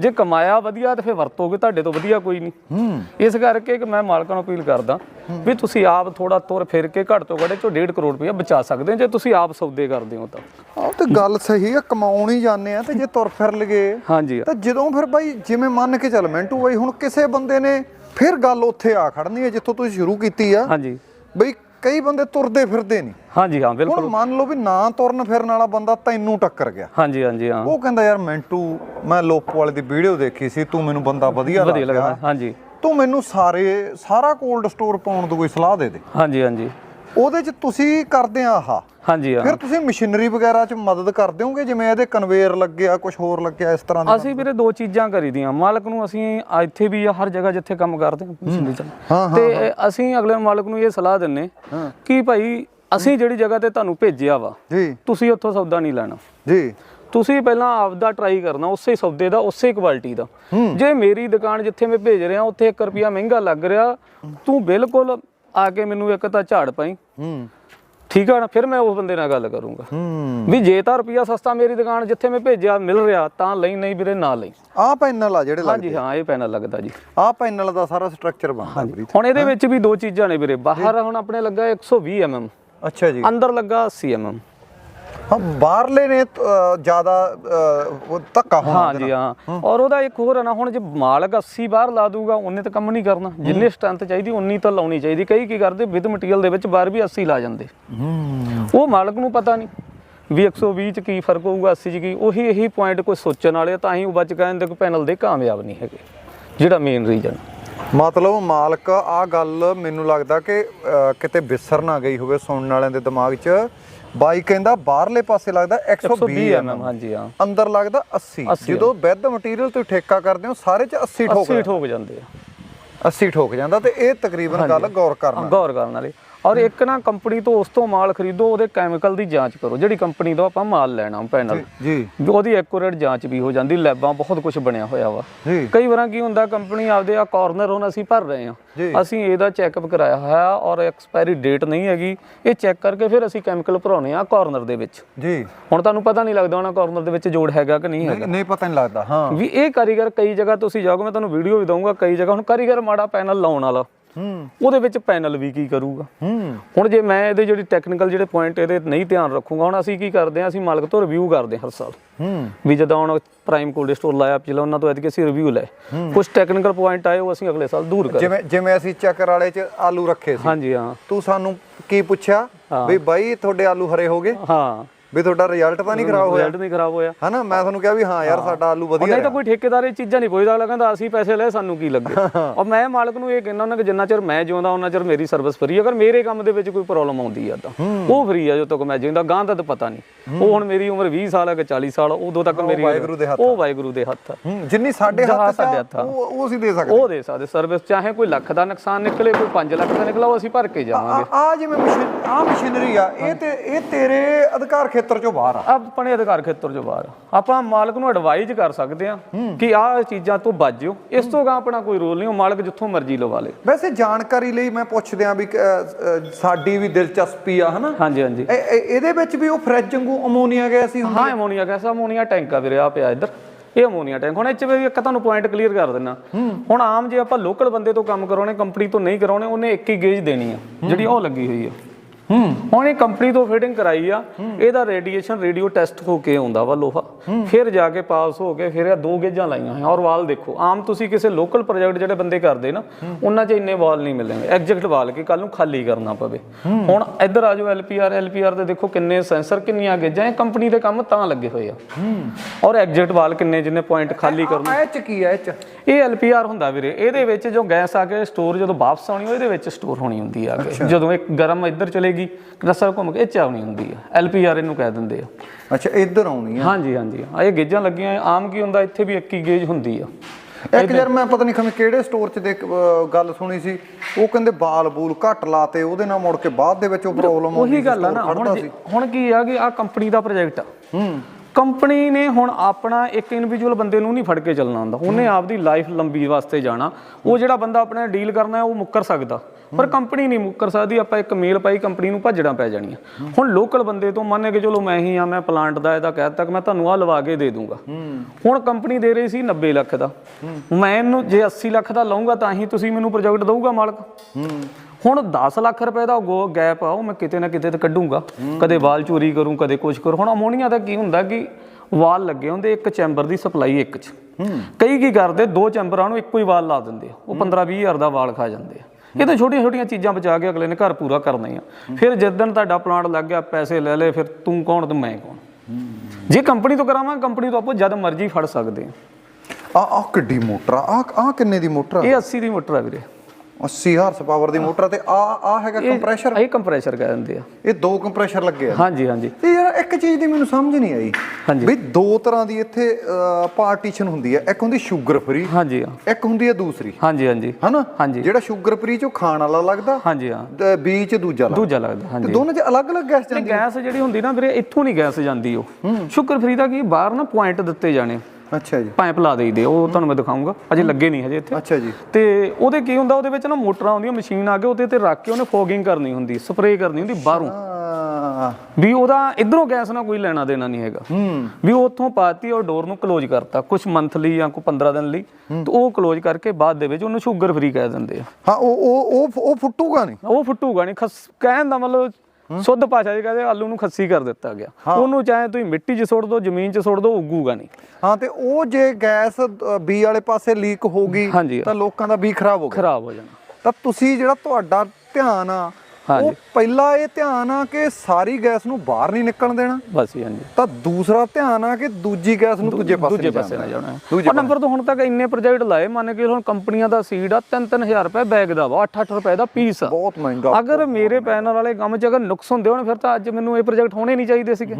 ਜੇ ਕਮਾਇਆ ਵਧੀਆ ਤੇ ਫਿਰ ਵਰਤੋਗੇ ਤੁਹਾਡੇ ਤੋਂ ਵਧੀਆ ਕੋਈ ਨਹੀਂ। ਇਸ ਕਰਕੇ ਕਿ ਮੈਂ ਮਾਲਕਾਂ ਨੂੰ ਅਪੀਲ ਕਰਦਾ ਵੀ ਤੁਸੀਂ ਆਪ ਥੋੜਾ ਤੁਰ ਫਿਰ ਕੇ ਘੱਟ ਤੋਂ ਘੱਟ ਚੋਂ 1.5 ਕਰੋੜ ਰੁਪਇਆ ਬਚਾ ਸਕਦੇ ਜੇ ਤੁਸੀਂ ਆਪ ਸੌਦੇ ਕਰਦੇ ਹੋ ਤਾਂ। ਆਹ ਤੇ ਗੱਲ ਸਹੀ ਆ ਕਮਾਉਣ ਹੀ ਜਾਂਦੇ ਆ ਤੇ ਜੇ ਤੁਰ ਫਿਰ ਲਗੇ। ਹਾਂਜੀ। ਤਾਂ ਜਦੋਂ ਫਿਰ ਬਾਈ ਜਿਵੇਂ ਮੰਨ ਕੇ ਚੱਲ ਮਿੰਟੂ ਬਾਈ ਹੁਣ ਕਿਸੇ ਬੰਦੇ ਨੇ ਫਿਰ ਗੱਲ ਉੱਥੇ ਆ ਖੜਨੀ ਹੈ ਜਿੱਥੋਂ ਤੁਸੀਂ ਸ਼ੁਰੂ ਕੀਤੀ ਆ। ਹਾਂਜੀ। ਬਈ ਕਈ ਬੰਦੇ ਤੁਰਦੇ ਫਿਰਦੇ ਨਹੀਂ। ਹਾਂਜੀ ਹਾਂ ਬਿਲਕੁਲ। ਹੁਣ ਮੰਨ ਲਓ ਵੀ ਨਾ ਤੁਰਨ ਫਿਰਨ ਵਾਲਾ ਬੰਦਾ ਤੈਨੂੰ ਟੱਕਰ ਗਿਆ। ਹਾਂਜੀ ਹਾਂਜੀ ਹਾਂ। ਉਹ ਕਹਿੰਦਾ ਯਾਰ ਮਿੰਟੂ ਮੈਂ ਲੋਪੋ ਵਾਲੇ ਦੀ ਵੀਡੀਓ ਦੇਖੀ ਸੀ ਤੂੰ ਮੈਨੂੰ ਬੰਦਾ ਵਧੀਆ ਲੱਗਿਆ ਲੱਗਦਾ ਹਾਂਜੀ। ਤੂੰ ਮੈਨੂੰ ਸਾਰੇ ਸਾਰਾ ਕੋਲਡ ਸਟੋਰ ਪਾਉਣ ਦੀ ਕੋਈ ਸਲਾਹ ਦੇ ਦੇ। ਹਾਂਜੀ ਹਾਂਜੀ। ਉਹਦੇ ਚ ਤੁਸੀਂ ਕਰਦੇ ਆ ਆਹ। ਹਾਂਜੀ ਹਾਂ। ਫਿਰ ਤੁਸੀਂ ਮਸ਼ੀਨਰੀ ਵਗੈਰਾ ਚ ਮਦਦ ਕਰ ਦਿਓਗੇ ਜਿਵੇਂ ਇਹਦੇ ਕਨਵੇਅਰ ਲੱਗਿਆ ਕੁਝ ਹੋਰ ਲੱਗਿਆ ਇਸ ਤਰ੍ਹਾਂ ਦਾ ਅਸੀਂ ਵੀਰੇ ਦੋ ਚੀਜ਼ਾਂ ਕਰੀਦੀਆਂ। ਮਾਲਕ ਨੂੰ ਅਸੀਂ ਇੱਥੇ ਵੀ ਹਰ ਜਗ੍ਹਾ ਜਿੱਥੇ ਕੰਮ ਕਰਦੇ ਹਾਂ। ਮਸ਼ੀਨਰੀ ਚ। ਹਾਂ, ਤੇ ਅਸੀਂ ਅਗਲੇ ਮਾਲਕ ਨੂੰ ਇਹ ਸਲਾਹ ਦਿੰਨੇ ਕਿ ਭਾਈ ਅਸੀਂ ਜਿਹੜੀ ਜਗ੍ਹਾ ਤੇ ਤੁਹਾਨੂੰ ਭੇਜਿਆ ਵਾ ਜੀ। ਤੁਸੀਂ ਉੱਥੋਂ ਸੌਦਾ ਨਹੀਂ ਲੈਣਾ। ਜੀ। ਤੁਸੀਂ ਪਹਿਲਾਂ ਆਪਦਾ ਟਰਾਈ ਕਰਨਾ ਉਸੇ ਸੌਦੇ ਦਾ ਉਸੇ ਕੁਆਲਿਟੀ ਦਾ। ਜੇ ਮੇਰੀ ਦੁਕਾਨ ਜਿੱਥੇ ਮੈਂ ਭੇਜ ਰਿਹਾ ਉੱਥੇ 1 ਰੁਪਿਆ ਮਹਿੰਗਾ ਲੱਗ ਰਿਹਾ ਤੂੰ ਬਿਲਕੁਲ ਆ ਕੇ ਮੈਨੂੰ ਇੱਕ ਤਾਂ ਝਾੜ ਪਾਈ। ਹੂੰ। ਠੀਕ ਆ ਨਾ ਫਿਰ ਮੈਂ ਉਸ ਬੰਦੇ ਨਾਲ ਗੱਲ ਕਰੂੰਗਾ। ਹੂੰ। ਵੀ ਜੇ ਤਾਂ ਰੁਪਿਆ ਸਸਤਾ ਮੇਰੀ ਦੁਕਾਨ ਜਿੱਥੇ ਮੈਂ ਭੇਜਿਆ ਮਿਲ ਰਿਹਾ ਤਾਂ ਲਈ ਨਹੀਂ ਵੀਰੇ ਨਾ ਲਈ। ਆਹ ਪੈਨਲ ਆ ਜਿਹੜੇ ਲੱਗਦੇ। ਹਾਂਜੀ ਹਾਂ ਇਹ ਪੈਨਲ ਲੱਗਦਾ ਜੀ। ਆਹ ਪੈਨਲ ਦਾ ਸਾਰਾ ਸਟਰਕਚਰ ਬਣਦਾ ਵੀਰੇ ਹੁਣ ਇਹਦੇ ਵਿੱਚ ਵੀ ਦੋ ਚੀਜ਼ਾਂ ਨੇ ਵੀਰੇ। ਬਾਹਰ ਹੁਣ ਆਪਣੇ ਲੱਗਾ 120 mm ਅੱਛਾ ਜੀ। ਅੰਦਰ ਲੱਗਾ 80 mm ਹਾਂ ਬਾਹਰਲੇ ਨੇ ਜ਼ਿਆਦਾ ਧੱਕਾ ਹੋਣਾ ਹਾਂ ਜੀ ਹਾਂ। ਔਰ ਉਹਦਾ ਇੱਕ ਹੋਰ ਹੈ ਨਾ ਹੁਣ ਜੇ ਮਾਲਕ 80 ਬਾਹਰ ਲਾ ਦੂਗਾ ਉਹਨੇ ਤਾਂ ਕੰਮ ਨਹੀਂ ਕਰਨਾ। ਜਿੰਨੇ ਸਟਰੈਂਥ ਚਾਹੀਦੀ ਉਨੀ ਤਾਂ ਲਾਉਣੀ ਚਾਹੀਦੀ। ਕਈ ਕੀ ਕਰਦੇ ਵਿਦ ਮਟੀਰੀਅਲ ਦੇ ਵਿੱਚ ਬਾਹਰ ਵੀ 80 ਲਾ ਜਾਂਦੇ। ਉਹ ਮਾਲਕ ਨੂੰ ਪਤਾ ਨਹੀਂ ਵੀ 120 ਚ ਕੀ ਫ਼ਰਕ ਹੋਊਗਾ 80 ਚ ਕੀ। ਉਹੀ ਇਹੀ ਪੁਆਇੰਟ ਕੋਈ ਸੋਚਣ ਵਾਲੇ ਤਾਂ ਹੀ ਉਹ ਬਚ ਕਹਿੰਦੇ ਕਿ ਪੈਨਲ ਦੇ ਕਾਮਯਾਬ ਨਹੀਂ ਹੈਗੇ। ਜਿਹੜਾ ਮੇਨ ਰੀਜਨ ਮਤਲਬ ਮਾਲਕ ਆ ਗੱਲ ਮੈਨੂੰ ਲੱਗਦਾ ਕਿ ਕਿਤੇ ਵਿਸਰ ਨਾ ਗਈ ਹੋਵੇ ਸੁਣਨ ਵਾਲਿਆਂ ਦੇ ਦਿਮਾਗ 'ਚ। ਬਾਈ ਕਹਿੰਦਾ ਬਾਹਰਲੇ ਪਾਸੇ ਲੱਗਦਾ 120 120 mm mm ਹਾਂਜੀ ਹਾਂ। ਅੰਦਰ ਲੱਗਦਾ 80 80 ਜਦੋਂ ਵਿਦ ਮਟੀਰੀਅਲ ਤੁਸੀਂ ਠੇਕਾ ਕਰਦੇ ਹੋ ਸਾਰੇ 'ਚ 80 ਠੋਕ 80 ਠੋਕ ਜਾਂਦੇ ਆ। 80 ਠੋਕ ਜਾਂਦਾ ਤੇ ਇਹ ਤਕਰੀਬਨ ਗੱਲ ਗੌਰ ਕਰਨਾ ਗੌਰ ਕਰਨ ਵਾਲੇ। ਔਰ ਇੱਕ ਨਾ ਕੰਪਨੀ ਤੋਂ ਉਸ ਤੋਂ ਮਾਲ ਖਰੀਦੋ ਉਹਦੇ ਕੈਮੀਕਲ ਦੀ ਜਾਂਚ ਕਰੋ। ਜਿਹੜੀ ਕੰਪਨੀ ਤੋਂ ਆਪਾਂ ਮਾਲ ਲੈਣਾ ਪੈਨਲ ਜੀ ਉਹਦੀ ਐਕੂਰੇਟ ਜਾਂਚ ਵੀ ਹੋ ਜਾਂਦੀ ਲੈਬਾਂ ਬਹੁਤ ਕੁਝ ਬਣਿਆ ਹੋਇਆ ਵਾ। ਕਈ ਵਾਰਾਂ ਕੀ ਹੁੰਦਾ ਕੰਪਨੀ ਆਪਦੇ ਆ ਕਾਰਨਰ ਹੁਣ ਅਸੀਂ ਭਰ ਰਹੇ। ਹਾਂ। ਅਸੀਂ ਇਹਦਾ ਚੈੱਕਅਪ ਕਰਾਇਆ ਹੋਇਆ ਔਰ ਐਕਸਪਾਇਰੀ ਡੇਟ ਨਹੀਂ ਹੈਗੀ। ਇਹ ਚੈੱਕ ਕਰਕੇ ਫਿਰ ਅਸੀਂ ਕੈਮੀਕਲ ਭਰਾਉਣੇ ਆ ਕਾਰਨਰ ਦੇ ਵਿੱਚ। ਜੀ। ਹੁਣ ਤੁਹਾਨੂੰ ਪਤਾ ਨਹੀਂ ਲੱਗਦਾ ਉਹਨਾਂ ਕਾਰਨਰ ਦੇ ਵਿੱਚ ਜੋੜ ਹੈਗਾ ਕਿ ਨਹੀਂ ਹੈਗਾ। ਨਹੀਂ ਪਤਾ ਨਹੀਂ ਲੱਗਦਾ ਹਾਂ। ਵੀ ਇਹ ਕਾਰੀਗਰ ਕਈ ਜਗ੍ਹਾ ਤੁਸੀਂ ਜਾਓਗੇ ਮੈਂ ਤੁਹਾਨੂੰ ਵੀਡੀਓ ਵੀ ਦਊਂਗਾ ਕਈ ਜਗ੍ਹਾ ਹੁਣ ਕਾਰੀਗਰ ਮਾੜਾ ਪੈਨਲ ਲਾਉਣ ਵਾਲਾ। ਹੂੰ। ਉਹਦੇ ਵਿੱਚ ਪੈਨਲ ਵੀ ਕੀ ਕਰੂਗਾ? ਹੂੰ। ਹੁਣ ਜੇ ਮੈਂ ਇਹਦੇ ਜਿਹੜੀ ਟੈਕਨੀਕਲ ਜਿਹੜੇ ਪੁਆਇੰਟ ਇਹਦੇ ਨਹੀਂ ਧਿਆਨ ਰੱਖੂਗਾ ਹੁਣ ਅਸੀਂ ਕੀ ਕਰਦੇ ਹਾਂ? ਅਸੀਂ ਮਾਲਕ ਤੋਂ ਰਿਵਿਊ ਕਰਦੇ ਹਰ ਸਾਲ। ਹੂੰ। ਵੀ ਜਦੋਂ ਹੁਣ ਪ੍ਰਾਈਮ ਕੋਲਡ ਸਟੋਰ ਲਾਇਆ ਪਿਛਲਾ ਉਹਨਾਂ ਤੋਂ ਐਤਕੀ ਅਸੀਂ ਰਿਵਿਊ ਲਏ। ਕੁਝ ਟੈਕਨੀਕਲ ਪੁਆਇੰਟ ਆਏ ਉਹ ਅਸੀਂ ਅਗਲੇ ਸਾਲ ਦੂਰ ਕਰ ਜਿਵੇਂ ਜਿਵੇਂ ਅਸੀਂ ਚੱਕਰ ਵਾਲੇ 'ਚ ਆਲੂ ਰੱਖੇ ਸੀ। ਹਾਂਜੀ ਹਾਂ। ਤੂੰ ਸਾਨੂੰ ਕੀ ਪੁੱਛਿਆ? ਵੀ ਬਾਈ ਤੁਹਾਡੇ ਆਲੂ ਹਰੇ ਹੋ ਗਏ? ਹਾਂ। ਵੀ ਤੁਹਾਡਾ ਰਿਜ਼ਲਟ ਤਾਂ ਨਹੀਂ ਖਰਾਬ ਹੋਇਆ। ਰਿਜ਼ਲਟ ਨਹੀਂ ਖਰਾਬ ਹੋਇਆ। ਹਨਾ? ਮੈਂ ਤੁਹਾਨੂੰ ਕਿਹਾ ਵੀ ਹਾਂ ਯਾਰ ਸਾਡਾ ਆਲੂ ਵਧੀਆ ਨਹੀਂ ਤਾਂ ਕੋਈ ਠੇਕੇਦਾਰ ਇਹ ਚੀਜ਼ਾਂ ਨਹੀਂ ਪੁੱਛਦਾ ਅਗਲਾ ਕਹਿੰਦਾ ਅਸੀਂ ਪੈਸੇ ਲਏ ਸਾਨੂੰ ਕੀ ਲੱਗੇ? ਔਰ ਮੈਂ ਮਾਲਕ ਨੂੰ ਇਹ ਕਹਿੰਦਾ ਉਹਨਾਂ ਕਿ ਜਿੰਨਾ ਚਿਰ ਮੈਂ ਜਿਉਂਦਾ ਉਹਨਾਂ ਚਿਰ ਮੇਰੀ ਸਰਵਿਸ ਫਰੀ ਅਗਰ ਮੇਰੇ ਕੰਮ ਦੇ ਵਿੱਚ ਕੋਈ ਪ੍ਰੋਬਲਮ ਆਉਂਦੀ ਆ ਤਾਂ। ਉਹ ਫਰੀ ਆ ਜਦੋਂ ਤੱਕ ਮੈਂ ਜਿਉਂਦਾ ਗਾਂ ਦਾ ਤਾਂ ਪਤਾ ਨਹੀਂ। ਉਹ ਹੁਣ ਮੇਰੀ ਉਮਰ 20 ਸਾਲ ਹੈ ਕਿ 40 ਸਾਲ ਉਦੋਂ ਤੱਕ ਮੇਰੀ ਉਹ ਵਾਹਿਗੁਰੂ ਦੇ ਹੱਥ ਆ। ਜਿੰਨੀ ਸਾਡੇ ਹੱਥ ਸਾਡੇ ਆ, ਹੱਥ ਆ। ਉਹ ਅਸੀਂ ਦੇ ਸਕਦੇ। ਉਹ ਦੇ ਸਕਦੇ। ਸਰਵਿਸ ਚਾਹੇ ਕੋਈ ਲੱਖ ਦਾ ਨੁਕਸਾਨ ਨਿਕਲੇ ਕੋਈ 5 ਲੱਖ ਦਾ ਨਿਕਲਾ ਉਹ ਅਸੀਂ ਭਰ ਕੇ ਜਾਵਾਂਗੇ। ਆ ਆ ਜਿਵੇਂ ਮਸ਼ੀਨ ਆ ਮਸ਼ੀਨਰੀ ਆ ਇਹ ਤੇ ਇਹ ਤੇਰੇ ਅਧਿਕਾਰ ਖੇਤਰ ਚੋਂ ਬਾਹਰ ਆ। ਆਪਣੇ ਅਧਿਕਾਰ ਖੇਤਰ ਚੋਂ ਬਾਹਰ ਆਪਾਂ ਮਾਲਕ ਨੂੰ ਐਡਵਾਈਜ਼ ਕਰ ਸਕਦੇ ਆ ਕਿ ਆਹ ਚੀਜ਼ਾਂ ਤੋਂ ਬਚ ਜਿਓ ਇਸ ਤੋਂ ਗਾ ਆਪਣਾ ਕੋਈ ਰੋਲ ਨਹੀਂ ਉਹ ਮਾਲਕ ਜਿੱਥੋਂ ਮਰਜ਼ੀ ਲਵਾ ਲੇ। ਵੈਸੇ ਜਾਣਕਾਰੀ ਲਈ ਮੈਂ ਪੁੱਛਦਿਆਂ ਵੀ ਅ, ਅ, ਸਾਡੀ ਵੀ ਦਿਲਚਸਪੀ ਆ ਹਨਾ? ਹਾਂਜੀ ਹਾਂਜੀ। ਇਹ- ਇਹ- ਇਹਦੇ ਵਿੱਚ ਵੀ ਉਹ ਫ੍ਰਿਜ ਵਾਂਗੂ ਅਮੋਨੀਆ ਗੈਸ ਹੀ ਹੁੰਦਾ ਹਾਂ ਅਮੋਨੀਆ ਗੈਸ ਅਮੋਨੀਆ ਟੈਂਕ ਆ ਵੀਰੇ ਆ ਪਿਆ ਇੱਧਰ। ਇਹ ਅਮੋਨੀਆ ਟੈਂਕ। ਹੁਣ ਚ ਵੀ ਇੱਕ ਤੁਹਾਨੂੰ ਪੁਆਇੰਟ ਕਲੀਅਰ ਕਰ ਦਿੰਨਾ ਹੁਣ ਆਮ ਜੇ ਆਪਾਂ ਲੋਕਲ ਬੰਦੇ ਤੋਂ ਕੰਮ ਕਰਾਉਣੇ ਕੰਪਨੀ ਤੋਂ ਨਹੀਂ ਕਰਾਉਣੇ ਉਹਨੇ ਇੱਕ ਹੀ ਗੇਜ ਦੇਣੀ ਆ ਜਿਹੜੀ ਉਹ ਲੱਗੀ ਹੋਈ ਆ। ਹੁਣ ਇਹ ਕੰਪਨੀ ਤੋਂ ਫਿਟਿੰਗ ਕਰਾਈ ਆ ਇਹਦਾ ਰੇਡੀਏਸ਼ਨ ਰੇਡੀਓ ਟੈਸਟ ਹੋ ਕੇ ਆਉਂਦਾ ਵਾ ਲੋਹਾ। ਫਿਰ ਜਾ ਕੇ ਪਾਸ ਹੋ ਕੇ ਫਿਰ ਇਹ ਦੋ ਗੇਜਾਂ ਲਾਈਆਂ ਹੋਈਆਂ ਔਰ ਵਾਲ ਦੇਖੋ ਆਮ ਤੁਸੀਂ ਕਿਸੇ ਲੋਕਲ ਪ੍ਰੋਜੈਕਟ ਜਿਹੜੇ ਬੰਦੇ ਕਰਦੇ ਨਾ ਉਹਨਾਂ 'ਚ ਇੰਨੇ ਵਾਲ ਨਹੀਂ ਮਿਲਣਗੇ ਐਗਜ਼ੈਕਟ ਵਾਲ ਕਿ ਕੱਲ ਨੂੰ ਖਾਲੀ ਕਰਨਾ ਪਵੇ। ਹੁਣ ਇੱਧਰ ਆ ਜਾਓ ਐਲਪੀਆਰ ਐਲਪੀਆਰ ਤੇ ਦੇਖੋ ਕਿੰਨੇ ਸੈਂਸਰ ਕਿੰਨੀਆਂ ਗੇਜਾਂ ਇਹ ਕੰਪਨੀ ਦੇ ਕੰਮ ਤਾਂ ਲੱਗੇ ਹੋਏ ਆ। ਔਰ ਐਗਜ਼ੈਕਟ ਵਾਲ ਕਿੰਨੇ ਜਿੰਨੇ ਪੁਆਇੰਟ ਖਾਲੀ ਕਰਨ। ਇਹ ਚ ਕੀ ਆ ਇਹ ਚ? ਇਹ ਐਲਪੀਆਰ ਹੁੰਦਾ ਵੀਰੇ ਇਹਦੇ ਵਿੱਚ ਜੋ ਗੈਸ ਆ ਕੇ ਸਟੋਰ ਜਦੋਂ ਵਾਪਸ ਆਉਣੀ ਉਹ ਇਹਦੇ ਵਿੱਚ ਸਟੋਰ ਹੋਣੀ ਹੁੰਦੀ ਆ ਜਦੋਂ ਇੱਕ ਗਰਮ ਇੱਧਰ ਚਲੇਗੀ ਰਸਰ ਘੁੰਮ ਕੇ ਇਹ ਚ ਆਉਣੀ ਹੁੰਦੀ ਆ ਐਲਪੀਆਰ ਇਹਨੂੰ ਕਹਿ ਦਿੰਦੇ ਆ। ਅੱਛਾ ਇੱਧਰ ਆਉਣੀ ਆ? ਹਾਂਜੀ ਹਾਂਜੀ ਆ ਇਹ ਗੇਜਾਂ ਲੱਗੀਆਂ ਆਮ ਕੀ ਹੁੰਦਾ ਇੱਥੇ ਵੀ ਇੱਕ ਹੀ ਗੇਜ ਹੁੰਦੀ ਆ। ਇੱਕ ਯਾਰ ਮੈਂ ਪਤਾ ਨਹੀਂ ਖਮੇ ਕਿਹੜੇ ਸਟੋਰ 'ਚ ਅਹ ਗੱਲ ਸੁਣੀ ਸੀ ਉਹ ਕਹਿੰਦੇ ਬਾਲ ਬੂਲ ਘੱਟ ਲਾਤੇ ਉਹਦੇ ਨਾਲ ਮੁੜ ਕੇ ਬਾਅਦ ਦੇ ਵਿੱਚ ਉਹ ਪ੍ਰੋਬਲਮ ਉਹੀ ਗੱਲ ਆ ਨਾ ਹੁਣ ਹੁਣ ਕੀ ਆ ਕਿ ਆ ਕੰਪਨੀ ਦਾ ਪ੍ਰੋਜੈਕਟ ਆ। ਕੰਪਨੀ ਨੇ ਹੁਣ ਆਪਣਾ ਇੱਕ ਇੰਡੀਵਿਜੂਅਲ ਬੰਦੇ ਨੂੰ ਨਹੀਂ ਫੜ ਕੇ ਚੱਲਣਾ ਹੁੰਦਾ ਉਹਨੇ ਆਪਦੀ ਲਾਈਫ ਲੰਬੀ ਵਾਸਤੇ ਜਾਣਾ ਉਹ ਜਿਹੜਾ ਬੰਦਾ ਆਪਣੇ ਡੀਲ ਕਰਨਾ ਹੈ ਉਹ ਮੁੱਕਰ ਸਕਦਾ। ਪਰ ਕੰਪਨੀ ਨਹੀਂ ਮੁੱਕਰ ਸਕਦੀ, ਆਪਾਂ ਇੱਕ ਮੇਲ ਪਾਈ ਕੰਪਨੀ ਨੂੰ ਭੱਜਣਾ ਪੈ ਜਾਣੀ ਆ ਹੁਣ ਲੋਕਲ ਬੰਦੇ ਤੋਂ ਮੰਨ ਕੇ ਚਲੋ ਮੈਂ ਹੀ ਆ, ਮੈਂ ਪਲਾਂਟ ਦਾ ਇਹਦਾ ਕਹਿ ਤੱਕ ਮੈਂ ਤੁਹਾਨੂੰ ਆ ਲਵਾ ਕੇ ਦੇ ਦੂੰਗਾ। ਹੁਣ ਕੰਪਨੀ ਦੇ ਰਹੀ ਸੀ 90 ਲੱਖ ਦਾ। ਮੈਂ ਇਹਨੂੰ ਜੇ 80 ਲੱਖ ਦਾ ਲਵਾਂਗਾ ਤਾਂ ਹੀ ਤੁਸੀਂ ਮੈਨੂੰ ਪ੍ਰੋਜੈਕਟ ਦਊਗਾ ਮਾਲਕ। ਹੁਣ 10 ਲੱਖ ਰੁਪਏ ਦਾ ਗੋ ਗੈਪ ਆ, ਉਹ ਮੈਂ ਕਿਤੇ ਨਾ ਕਿਤੇ ਤੇ ਕੱਢੂੰਗਾ। ਕਦੇ ਵਾਲ ਚੋਰੀ ਕਰੂੰ, ਕਦੇ ਕੁਝ ਕਰੂੰ। ਹੁਣ ਅਮੋਨੀਆ ਦਾ ਕੀ ਹੁੰਦਾ ਕਿ ਵਾਲ ਲੱਗੇ ਹੁੰਦੇ, ਇੱਕ ਚੈਂਬਰ ਦੀ ਸਪਲਾਈ ਇੱਕ ਚ। ਕਈ ਕੀ ਕਰਦੇ, ਦੋ ਚੈਂਬਰਾਂ ਨੂੰ ਇੱਕੋ ਹੀ ਵਾਲ ਲਾ ਦਿੰਦੇ ਉਹ 15 20 ਹਜ਼ਾਰ ਦਾ ਵਾਲ ਖਾ ਜਾਂਦੇ ਆ। ਇਹ ਤਾਂ ਛੋਟੀਆਂ ਛੋਟੀਆਂ ਚੀਜ਼ਾਂ ਬਚਾ ਕੇ ਅਗਲੇ ਨੇ ਘਰ ਪੂਰਾ ਕਰਨਾ ਹੀ ਆ। ਫਿਰ ਜਿਸ ਦਿਨ ਤੁਹਾਡਾ ਪਲਾਂਟ ਲੱਗ ਗਿਆ ਪੈਸੇ ਲੈ ਲਏ ਫਿਰ ਤੂੰ ਕੌਣ ਤੇ ਮੈਂ ਕੌਣ? ਜੇ ਕੰਪਨੀ ਤੋਂ ਕਰਾਵਾਂ ਕੰਪਨੀ ਤੋਂ ਆਪੋ ਜਦ ਮਰਜ਼ੀ ਫੜ ਸਕਦੇ ਆ। ਆ ਆ ਕਿੱਡੀ ਮੋਟਰ ਆ? ਆ ਕਿੰਨੇ ਦੀ ਮੋਟਰ ਆ? ਇਹ 80 ਦੀ ਮੋਟਰ ਆ ਵੀਰੇ। 80 ਹਾਰਸ ਪਾਵਰ ਦੀ ਮੋਟਰ ਤੇ ਆ ਆ ਹੈਗਾ ਕੰਪਰੈਸ਼ਰ ਇਹ ਕੰਪਰੈਸ਼ਰ ਕਹਿ ਦਿੰਦੇ ਆ। ਇਹ ਦੋ ਕੰਪਰੈਸ਼ਰ ਲੱਗੇ ਆ? ਹਾਂਜੀ ਹਾਂਜੀ। ਯਾਰ ਇੱਕ ਚੀਜ਼ ਦੀ ਮੈਨੂੰ ਸਮਝ ਨਹੀਂ ਆਈ ਹਾਂਜੀ। ਵੀ ਦੋ ਤਰ੍ਹਾਂ ਦੀ ਇੱਥੇ ਪਾਰਟੀਸ਼ਨ ਹੁੰਦੀ ਹੈ। ਇੱਕ ਹੁੰਦੀ ਸ਼ੂਗਰ ਫ੍ਰੀ ਹਾਂਜੀ ਹਾਂ। ਇੱਕ ਹੁੰਦੀ ਹੈ ਦੂਸਰੀ। ਹਾਂਜੀ ਹਾਂਜੀ। ਹਨਾ? ਹਾਂਜੀ। ਜਿਹੜਾ ਸ਼ੂਗਰ ਫ੍ਰੀ ਚ ਖਾਣ ਵਾਲਾ ਲੱਗਦਾ ਹਾਂਜੀ ਹਾਂ। ਤੇ ਬੀ ਚ ਦੂਜਾ ਲੱਗਦਾ। ਦੂਜਾ ਲੱਗਦਾ ਤੇ ਹਾਂਜੀ। ਦੋਨਾਂ ਚ ਅਲੱਗ-ਅਲੱਗ ਗੈਸ ਜਾਂਦੀ ਗੈਸ ਜਿਹੜੀ ਹੁੰਦੀ ਨਾ ਵੀਰੇ ਇੱਥੋਂ ਨਹੀਂ ਗੈਸ ਜਾਂਦੀ ਉਹ। ਸ਼ੁਕਰ ਫਰੀ ਦਾ ਕੀ ਬਾਹਰ ਨਾ ਪੁਆਇੰਟ ਦਿੱਤੇ ਜਾਣੇ। ਅੱਛਾ ਜੀ। ਪਾਈਪ ਲਾ ਦੇਈਦੇ ਉਹ ਤੁਹਾਨੂੰ ਮੈਂ ਦਿਖਾਉਂਗਾ ਅਜੇ ਲੱਗੇ ਨਹੀਂ ਹਜੇ ਇੱਥੇ। ਅੱਛਾ ਜੀ। ਤੇ ਉਹਦੇ ਕੀ ਹੁੰਦਾ ਉਹਦੇ ਵਿੱਚ ਨਾ ਮੋਟਰਾਂ ਆਉਂਦੀਆਂ ਮਸ਼ੀਨ ਆ ਕੇ ਉਹਦੇ ਤੇ ਰੱਖ ਕੇ ਉਹਨੇ ਫੋਗਿੰਗ ਕਰਨੀ ਹੁੰਦੀ ਸਪਰੇਅ ਕਰਨੀ ਹੁੰਦੀ ਬਾਹਰੋਂ। ਵੀ ਉਹਦਾ ਇਧਰੋਂ ਗੈਸ ਨਾਲ ਕੋਈ ਲੈਣਾ ਦੇਣਾ ਨਹੀਂ ਹੈਗਾ। ਹੂੰ ਵੀ ਉੱਥੋਂ ਪਾਤੀ ਔਰ ਡੋਰ ਨੂੰ ਕਲੋਜ਼ ਕਰਤਾ ਕੁਝ ਮੰਥਲੀ ਜਾਂ ਕੋਈ 15 ਦਿਨ ਲਈ। ਤੇ ਉਹ ਕਲੋਜ਼ ਕਰਕੇ ਬਾਅਦ ਦੇ ਵਿੱਚ ਉਹਨੂੰ ਸ਼ੂਗਰ ਫਰੀ ਕਹਿ ਦਿੰਦੇ ਆ। ਹਾਂ ਉਹ ਉਹ ਉਹ ਫੁੱਟੂਗਾ ਨਹੀਂ? ਉਹ ਫੁੱਟੂਗਾ ਨਹੀਂ। ਕਹਿਣ ਦਾ ਮਤਲਬ ਸੁੱਧ ਭਾਸ਼ਾ 'ਚ ਕਹਿੰਦੇ ਆਲੂ ਨੂੰ ਖੱਸੀ ਕਰ ਦਿੱਤਾ ਗਿਆ ਉਹਨੂੰ ਚਾਹੇ ਤੁਸੀਂ ਮਿੱਟੀ 'ਚ ਸੁੱਟ ਦਿਓ ਜ਼ਮੀਨ 'ਚ ਸੁੱਟ ਦਿਓ ਉੱਗੂਗਾ ਨਹੀਂ ਹਾਂ ਤੇ ਉਹ ਜੇ ਗੈਸ ਬੀ ਵਾਲੇ ਪਾਸੇ ਲੀਕ ਹੋ ਗਈ। ਤਾਂ ਲੋਕਾਂ ਦਾ ਬੀ ਖਰਾਬ ਹੋ ਗਿਆ ਖਰਾਬ ਹੋ ਜਾਣਾ ਤਾਂ ਤੁਸੀਂ ਜਿਹੜਾ ਤੁਹਾਡਾ ਧਿਆਨ ਆ। ਉਹ ਪਹਿਲਾ ਇਹ ਧਿਆਨ ਆ ਕਿ ਸਾਰੀ ਗੈਸ ਨੂੰ ਬਾਹਰ ਨਹੀਂ ਨਿਕਲਣ ਦੇਣਾ। ਬਸ ਹੀ ਹਾਂਜੀ। ਤਾਂ ਦੂਸਰਾ ਧਿਆਨ ਆ ਕਿ ਦੂਜੀ ਗੈਸ ਨੂੰ ਦੂਜੇ ਪਾਸੇ ਦੂਜੇ ਨਹੀਂ ਪਾਸੇ ਨਾ ਜਾਣਾ। ਦੂਜੇ ਨੰਬਰ ਤੋਂ ਹੁਣ ਤੱਕ ਇੰਨੇ ਪ੍ਰੋਜੈਕਟ ਲਾਏ ਮੰਨ ਕੇ ਹੁਣ ਕੰਪਨੀਆਂ ਦਾ ਸੀਡ ਆ 3-3000 ਰੁਪਏ ਬੈਗ ਦਾ ਵਾ 8-8 ਰੁਪਏ ਦਾ ਪੀਸ ਆ। ਬਹੁਤ ਮਹਿੰਗਾ ਅਗਰ ਮੇਰੇ ਪੈਨਲ ਵਾਲੇ ਕੰਮ 'ਚ ਅਗਰ ਨੁਕਸ ਹੁੰਦੇ ਹੋਣ ਫਿਰ ਤਾਂ ਅੱਜ ਮੈਨੂੰ ਇਹ ਪ੍ਰੋਜੈਕਟ ਹੋਣੇ ਨਹੀਂ ਚਾਹੀਦੇ ਸੀਗੇ।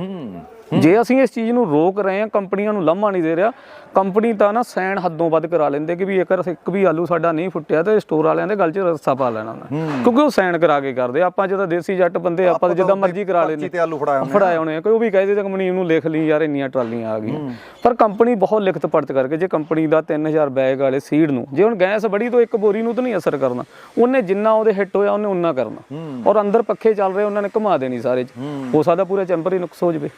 ਜੇ ਅਸੀਂ ਇਸ ਚੀਜ਼ ਨੂੰ ਰੋਕ ਰਹੇ ਹਾਂ ਕੰਪਨੀਆਂ ਨੂੰ ਲਾਮਾ ਨਹੀਂ ਦੇ ਰਿਹਾ ਕੰਪਨੀ ਤਾਂ ਨਾ ਸੈਣ ਹੱਦੋਂ ਵੱਧ ਕਰਾ ਲੈਂਦੇ ਕਿ ਵੀ ਜੇਕਰ ਇੱਕ ਵੀ ਆਲੂ ਸਾਡਾ ਨਹੀਂ ਫੁੱਟਿਆ ਤੇ ਸਟੋਰ ਵਾਲਿਆਂ ਦੇ ਗਲ 'ਚ ਰੱਸਾ ਪਾ ਲੈਣਾ ਕਿਉਂਕਿ ਉਹ ਸੈਣ ਕਰਾ ਕੇ ਕਰਦੇ ਆਪਾਂ ਜਦੋਂ ਦੇਸੀ ਜੱਟ ਬੰਦੇ ਆਪਾਂ ਤਾਂ ਜਿੱਦਾਂ ਮਰਜ਼ੀ ਕਰਾ ਲੈਂਦੇ। ਤੇ ਆਲੂ ਫੜਾਇਆ ਉਹਨੇ। ਫੜਾਏ ਹੋਣੇ ਆ। ਕੋਈ ਉਹ ਵੀ ਕਹਦੇ ਤੇ ਕੰਪਨੀ ਨੂੰ ਲਿਖ ਲਈ ਯਾਰ ਇੰਨੀਆਂ ਟਰਾਲੀਆਂ ਆ ਗਈਆਂ। ਪਰ ਕੰਪਨੀ ਬਹੁਤ ਲਿਖਤ ਪੜਤ ਕਰਕੇ ਜੇ ਕੰਪਨੀ ਦਾ 3000 ਬੈਗ ਵਾਲੇ ਸੀਡ ਨੂੰ ਜੇ ਹੁਣ ਗੈਸ ਬੜੀ ਤੋਂ ਇੱਕ ਬੋਰੀ ਨੂੰ ਤਾਂ ਨਹੀਂ ਅਸਰ ਕਰਨਾ। ਉਹਨੇ ਜਿੰਨਾ ਉਹਦੇ ਹਿੱਟ ਹੋਇਆ ਉਹਨੇ ਉਨਾ ਕਰਨਾ। ਔਰ ਅੰਦਰ ਪੱਖੇ ਚੱਲ ਰਹੇ ਉਹਨਾਂ ਨੇ ਘੁਮਾ ਦੇਣੀ ਸਾਰੇ ਚ। ਹੋ। ਸਕਦਾ ਪੂਰੇ ਚੈਂਬਰ ਹੀ ਨੁਕਸ ਹੋ ਜਵੇ।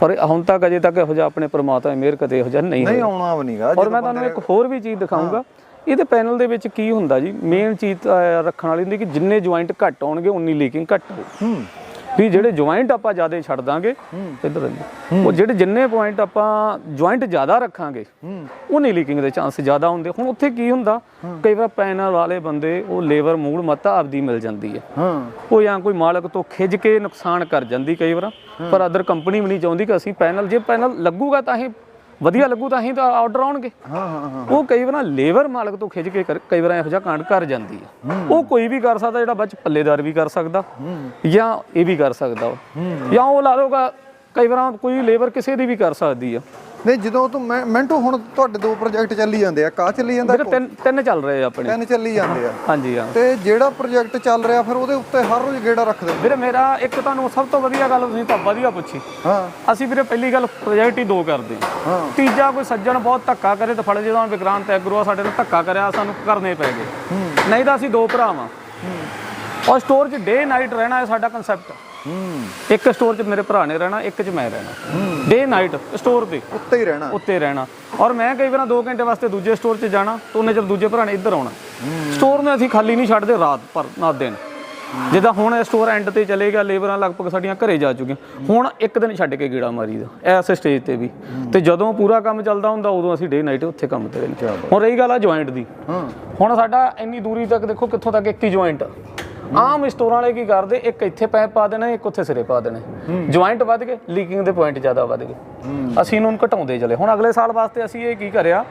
ਪਰ ਹੁਣ ਤੱਕ ਅਜੇ ਤੱਕ ਇਹੋ ਜਿਹਾ ਆਪਣੇ ਪ੍ਰਮਾਤਮਾ ਮੇਰ ਕਦੇ ਇਹੋ ਜਿਹਾ ਨਹੀਂ ਨਹੀਂ ਆਉਣਾ ਵੀ ਨਹੀਂਗਾ ਔਰ ਮੈਂ ਤੁਹਾਨੂੰ ਇੱਕ ਹੋਰ ਵੀ ਚੀਜ਼ ਦਿਖਾਊਂਗਾ। ਇਹਦੇ ਪੈਨਲ ਦੇ ਵਿੱਚ ਕੀ ਹੁੰਦਾ ਜੀ? ਮੇਨ ਚੀਜ਼ ਰੱਖਣ ਵਾਲੀ ਹੁੰਦੀ ਕਿ ਜਿੰਨੇ ਜੁਆਇੰਟ ਘੱਟ ਆਉਣਗੇ ਉਨੀ ਲੀਕਿੰਗ ਘੱਟ ਹੋਊ। ਹੂੰ। ਵੀ ਜਿਹੜੇ ਜੁਆਇੰਟ ਆਪਾਂ ਜ਼ਿਆਦਾ ਛੱਡ ਦਾਂਗੇ ਇੱਧਰ। ਉਹ ਜਿਹੜੇ ਜਿੰਨੇ ਪੁਆਇੰਟ ਆਪਾਂ ਜੁਆਇੰਟ ਜ਼ਿਆਦਾ ਰੱਖਾਂਗੇ ਉਨੀ ਲੀਕਿੰਗ ਦੇ ਚਾਂਸ ਜ਼ਿਆਦਾ ਹੁੰਦੇ। ਹੁਣ ਉੱਥੇ ਕੀ ਹੁੰਦਾ? ਕਈ ਵਾਰ ਪੈਨਲ ਵਾਲੇ ਬੰਦੇ ਉਹ ਲੇਬਰ ਮੂਡ ਮਤਾ ਆਪਦੀ ਮਿਲ ਜਾਂਦੀ ਹੈ। ਹਾਂ। ਉਹ ਜਾਂ ਕੋਈ ਮਾਲਕ ਤੋਂ ਖਿੱਚ ਕੇ ਨੁਕਸਾਨ ਕਰ ਜਾਂਦੀ ਕਈ ਵਾਰ। ਪਰ ਅਦਰ ਕੰਪਨੀ ਵੀ ਨਹੀਂ ਚਾਹੁੰਦੀ ਕਿ ਅਸੀਂ ਪੈਨਲ ਜੇ ਪੈਨਲ ਲੱਗੂਗਾ ਤਾਂ ਹੀ ਵਧੀਆ ਲੱਗੂ ਤਾਂ ਹੀ ਤਾਂ ਆਰਡਰ ਆਉਣਗੇ। ਹਾਂ ਹਾਂ ਹਾਂ ਉਹ ਕਈ ਵਾਰ ਲੇਬਰ ਮਾਲਕ ਤੋਂ ਖਿੱਚ ਕੇ ਕਰ- ਕਈ ਵਾਰ ਇਹੋ ਜਿਹਾ ਕਾਂਡ ਕਰ ਜਾਂਦੀ ਹੈ। ਉਹ ਕੋਈ ਵੀ ਕਰ ਸਕਦਾ ਜਿਹੜਾ ਬੱਚ ਪੱਲੇਦਾਰ ਵੀ ਕਰ ਸਕਦਾ ਜਾਂ ਇਹ ਵੀ ਕਰ ਸਕਦਾ। ਜਾਂ ਉਹ ਲਾ ਲਓਗਾ ਕਈ ਵਾਰ ਕੋਈ ਲੇਬਰ ਕਿਸੇ ਦੀ ਵੀ ਕਰ ਸਕਦੀ ਆ। ਨਹੀਂ ਜਦੋਂ ਤੂੰ ਮੈਂ ਮੈਂਟੋ ਹੁਣ ਤੁਹਾਡੇ ਦੋ ਪ੍ਰੋਜੈਕਟ ਚੱਲੀ ਜਾਂਦੇ ਆ। ਕਾ ਚੱਲੀ ਜਾਂਦਾ ਵੀਰੇ ਤਿੰਨ ਤਿੰਨ ਚੱਲ ਰਹੇ ਆ ਆਪਣੇ। ਤਿੰਨ ਚੱਲੀ ਜਾਂਦੇ ਆ। ਹਾਂਜੀ ਹਾਂ। ਤੇ ਜਿਹੜਾ ਪ੍ਰੋਜੈਕਟ ਚੱਲ ਰਿਹਾ ਫਿਰ ਉਹਦੇ ਉੱਤੇ ਹਰ ਰੋਜ਼ ਗੇੜਾ ਰੱਖਦੇ। ਵੀਰੇ ਮੇਰਾ ਇੱਕ ਤੁਹਾਨੂੰ ਸਭ ਤੋਂ ਵਧੀਆ ਗੱਲ ਤੁਸੀਂ ਤਾਂ ਵਧੀਆ ਪੁੱਛੀ। ਹਾਂ। ਅਸੀਂ ਵੀਰੇ ਪਹਿਲੀ ਗੱਲ ਪ੍ਰੋਜੈਕਟ ਹੀ ਦੋ ਕਰਦੇ। ਹਾਂ। ਤੀਜਾ ਕੋਈ ਸੱਜਣ ਬਹੁਤ ਧੱਕਾ ਕਰੇ ਤਾਂ ਫੜ ਜਦੋਂ ਵਿਕਰਾਂਤ ਐਗਰੋ ਆ ਸਾਡੇ ਨਾਲ ਧੱਕਾ ਕਰਿਆ ਸਾਨੂੰ ਕਰਨੇ ਪੈ ਗਏ। ਨਹੀਂ ਤਾਂ ਅਸੀਂ ਦੋ ਭਰਾ ਵਾਂ। ਔਰ ਸਟੋਰ 'ਚ ਡੇ ਨਾਈਟ ਰਹਿਣਾ ਹੈ ਸਾਡਾ ਕਨਸੈਪਟ ਇੱਕ ਸਟੋਰ 'ਚ ਮੇਰੇ ਭਰਾ ਨੇ ਰਹਿਣਾ ਇੱਕ 'ਚ ਮੈਂ ਰਹਿਣਾ। ਡੇ ਨਾਈਟ ਸਟੋਰ ਤੇ। ਉੱਤੇ ਹੀ ਰਹਿਣਾ। ਉੱਤੇ ਰਹਿਣਾ। ਔਰ ਮੈਂ ਕਈ ਵਾਰ 2 ਘੰਟੇ ਵਾਸਤੇ ਦੂਜੇ ਸਟੋਰ 'ਚ ਜਾਣਾ ਤਾਂ ਉਹਨੇ ਚਿਰ ਦੂਜੇ ਭਰਾ ਨੇ ਇੱਧਰ ਆਉਣਾ। ਸਟੋਰ ਨੂੰ ਅਸੀਂ ਖਾਲੀ ਨਹੀਂ ਛੱਡਦੇ ਰਾਤ ਪਰ ਨਾ ਦਿਨ। ਜਿੱਦਾਂ ਹੁਣ ਇਹ ਸਟੋਰ ਐਂਡ ਤੇ ਚਲੇ ਗਿਆ ਲੇਬਰਾਂ ਲਗਭਗ ਸਾਡੀਆਂ ਘਰੇ ਜਾ ਚੁੱਕੀਆਂ। ਹੁਣ ਇੱਕ ਦਿਨ ਛੱਡ ਕੇ ਗੇੜਾ ਮਾਰੀਦਾ ਐਸ ਸਟੇਜ ਤੇ ਵੀ। ਤੇ ਜਦੋਂ ਪੂਰਾ ਕੰਮ ਚੱਲਦਾ ਹੁੰਦਾ ਉਦੋਂ ਅਸੀਂ ਡੇ ਨਾਈਟ ਉੱਥੇ ਕੰਮ ਤੇ ਰਹਿੰਦੇ। ਹੁਣ ਰਹੀ ਗੱਲ ਆ ਜੁਆਇੰਟ ਦੀ। ਹਾਂ। ਹੁਣ ਸਾਡਾ ਇੰਨੀ ਦੂਰੀ ਤੱਕ ਦੇਖੋ ਕਿੱਥੋਂ ਤੱਕ ਇੱਕ ਹੀ ਜੁਆਇੰਟ ਆਮ ਸਟੋਰਾਂ ਵਾਲੇ ਕੀ ਕਰਦੇ? ਇੱਕ ਇੱਥੇ ਪੈਪ ਪਾ ਦੇਣਾ ਇੱਕ ਉੱਥੇ ਸਿਰੇ ਪਾ ਦੇਣੇ। ਜੁਆਇੰਟ ਵੱਧ ਗਏ ਲੀਕਿੰਗ ਦੇ ਪੁਆਇੰਟ ਜ਼ਿਆਦਾ ਵੱਧ ਗਏ। ਅਸੀਂ ਇਹਨੂੰ ਘਟਾਉਂਦੇ ਚਲੇ। ਹੁਣ ਅਗਲੇ ਸਾਲ ਵਾਸਤੇ ਅਸੀਂ ਇਹ ਕੀ ਕਰਿਆ?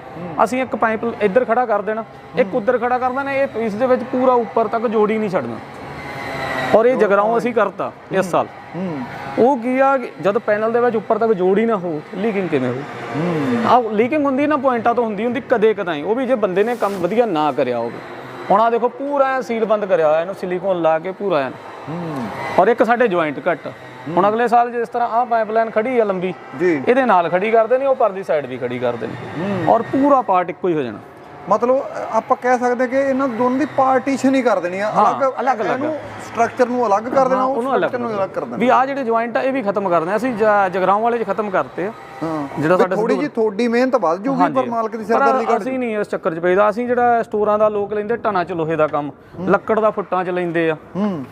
ਅਸੀਂ ਇੱਕ ਪਾਈਪ ਇੱਧਰ ਖੜਾ ਕਰ ਦੇਣਾ। ਇੱਕ ਉੱਧਰ ਖੜਾ ਕਰ ਦੇਣਾ ਇਹ ਇਸ ਦੇ ਵਿੱਚ ਪੂਰਾ ਉੱਪਰ ਤੱਕ ਜੋੜੀ ਨਹੀਂ ਛੱਡਣਾ। ਔਰ ਇਹ ਜਗਰਾਉਂ ਅਸੀਂ ਕਰਤਾ ਇਸ ਸਾਲ। ਉਹ ਕੀ ਆ ਜਦ ਪੈਨਲ ਦੇ ਵਿੱਚ ਉੱਪਰ ਤੱਕ ਜੋੜ ਹੀ ਨਾ ਹੋ ਲੀਕਿੰਗ ਕਿਵੇਂ ਹੋ। ਆ ਲੀਕਿੰਗ ਹੁੰਦੀ ਨਾ ਪੁਆਇੰਟਾਂ ਤੋਂ ਹੁੰਦੀ ਹੁੰਦੀ ਕਦੇ ਕਦਾਈ। ਉਹ ਵੀ ਜੇ ਬੰਦੇ ਨੇ ਕੰਮ ਵਧੀਆ ਨਾ ਕਰਿਆ ਹੋਵੇ। ਹੁਣ ਆ ਦੇਖੋ ਪੂਰਾ ਸੀਲ ਬੰਦ ਕਰਿਆ ਹੋਇਆ ਇਹਨੂੰ ਸਿਲੀਕੋਨ ਲਾ ਕੇ ਪੂਰਾ ਐਨ। ਹੂੰ। ਔਰ ਇੱਕ ਸਾਡੇ ਜੁਆਇੰਟ ਘੱਟ ਹੁਣ ਅਗਲੇ ਸਾਲ ਜਿਸ ਤਰ੍ਹਾਂ ਆਹ ਪਾਈਪਲਾਈਨ ਖੜੀ ਆ ਲੰਬੀ ਜੀ। ਇਹਦੇ ਨਾਲ ਖੜੀ ਕਰਦੇ ਨੇ ਉਹ ਪਰਲੀ ਸਾਈਡ ਵੀ ਖੜੀ ਕਰਦੇ ਨੇ ਔਰ ਪੂਰਾ ਪਾਰਟ ਇੱਕੋ ਹੀ ਹੋ ਜਾਣਾ। ਮਤਲਬ ਆਪਾਂ ਕਹਿ ਸਕਦੇ ਕਿ ਇਹਨਾਂ ਦੋਨਾਂ ਦੀ ਪਾਰਟੀਸ਼ਨ ਹੀ ਕਰ ਦੇਣੀ ਆ ਅਲੱਗ ਅਲੱਗ-ਅਲੱਗ। ਇਹਨੂੰ ਸਟਰਕਚਰ ਨੂੰ ਅਲੱਗ ਕਰ ਦੇਣਾ ਉਹ ਉਹਨੂੰ ਅਲੱਗ ਨੂੰ ਅਲੱਗ ਕਰ ਦੇਣਾ। ਵੀ ਆ ਜਿਹੜੇ ਜੁਆਇੰਟ ਆ ਇਹ ਵੀ ਖਤਮ ਕਰਦੇ ਆ ਅਸੀਂ ਜਗਰਾਉਂ ਵਾਲੇ ਚ ਖਤਮ ਕਰਤੇ ਆ। ਹਾਂ। ਜਿਹੜਾ ਸਾਡਾ ਥੋੜੀ ਜੀ ਤੁਹਾਡੀ ਮਿਹਨਤ ਵੱਧ ਜੂਗੀ ਪਰ ਮਾਲਕ ਦੀ ਸਰਦਾਰੀ ਪਰ ਅਸੀਂ ਨਹੀਂ ਇਸ ਚੱਕਰ 'ਚ ਪਈਦਾ ਅਸੀਂ ਜਿਹੜਾ ਸਟੋਰਾਂ ਦਾ ਲੋਕ ਲੈਂਦੇ ਟਨਾਂ 'ਚ ਲੋਹੇ ਦਾ ਕੰਮ। ਲੱਕੜ ਦਾ ਫੁੱਟਾਂ 'ਚ ਲੈਂਦੇ ਆ।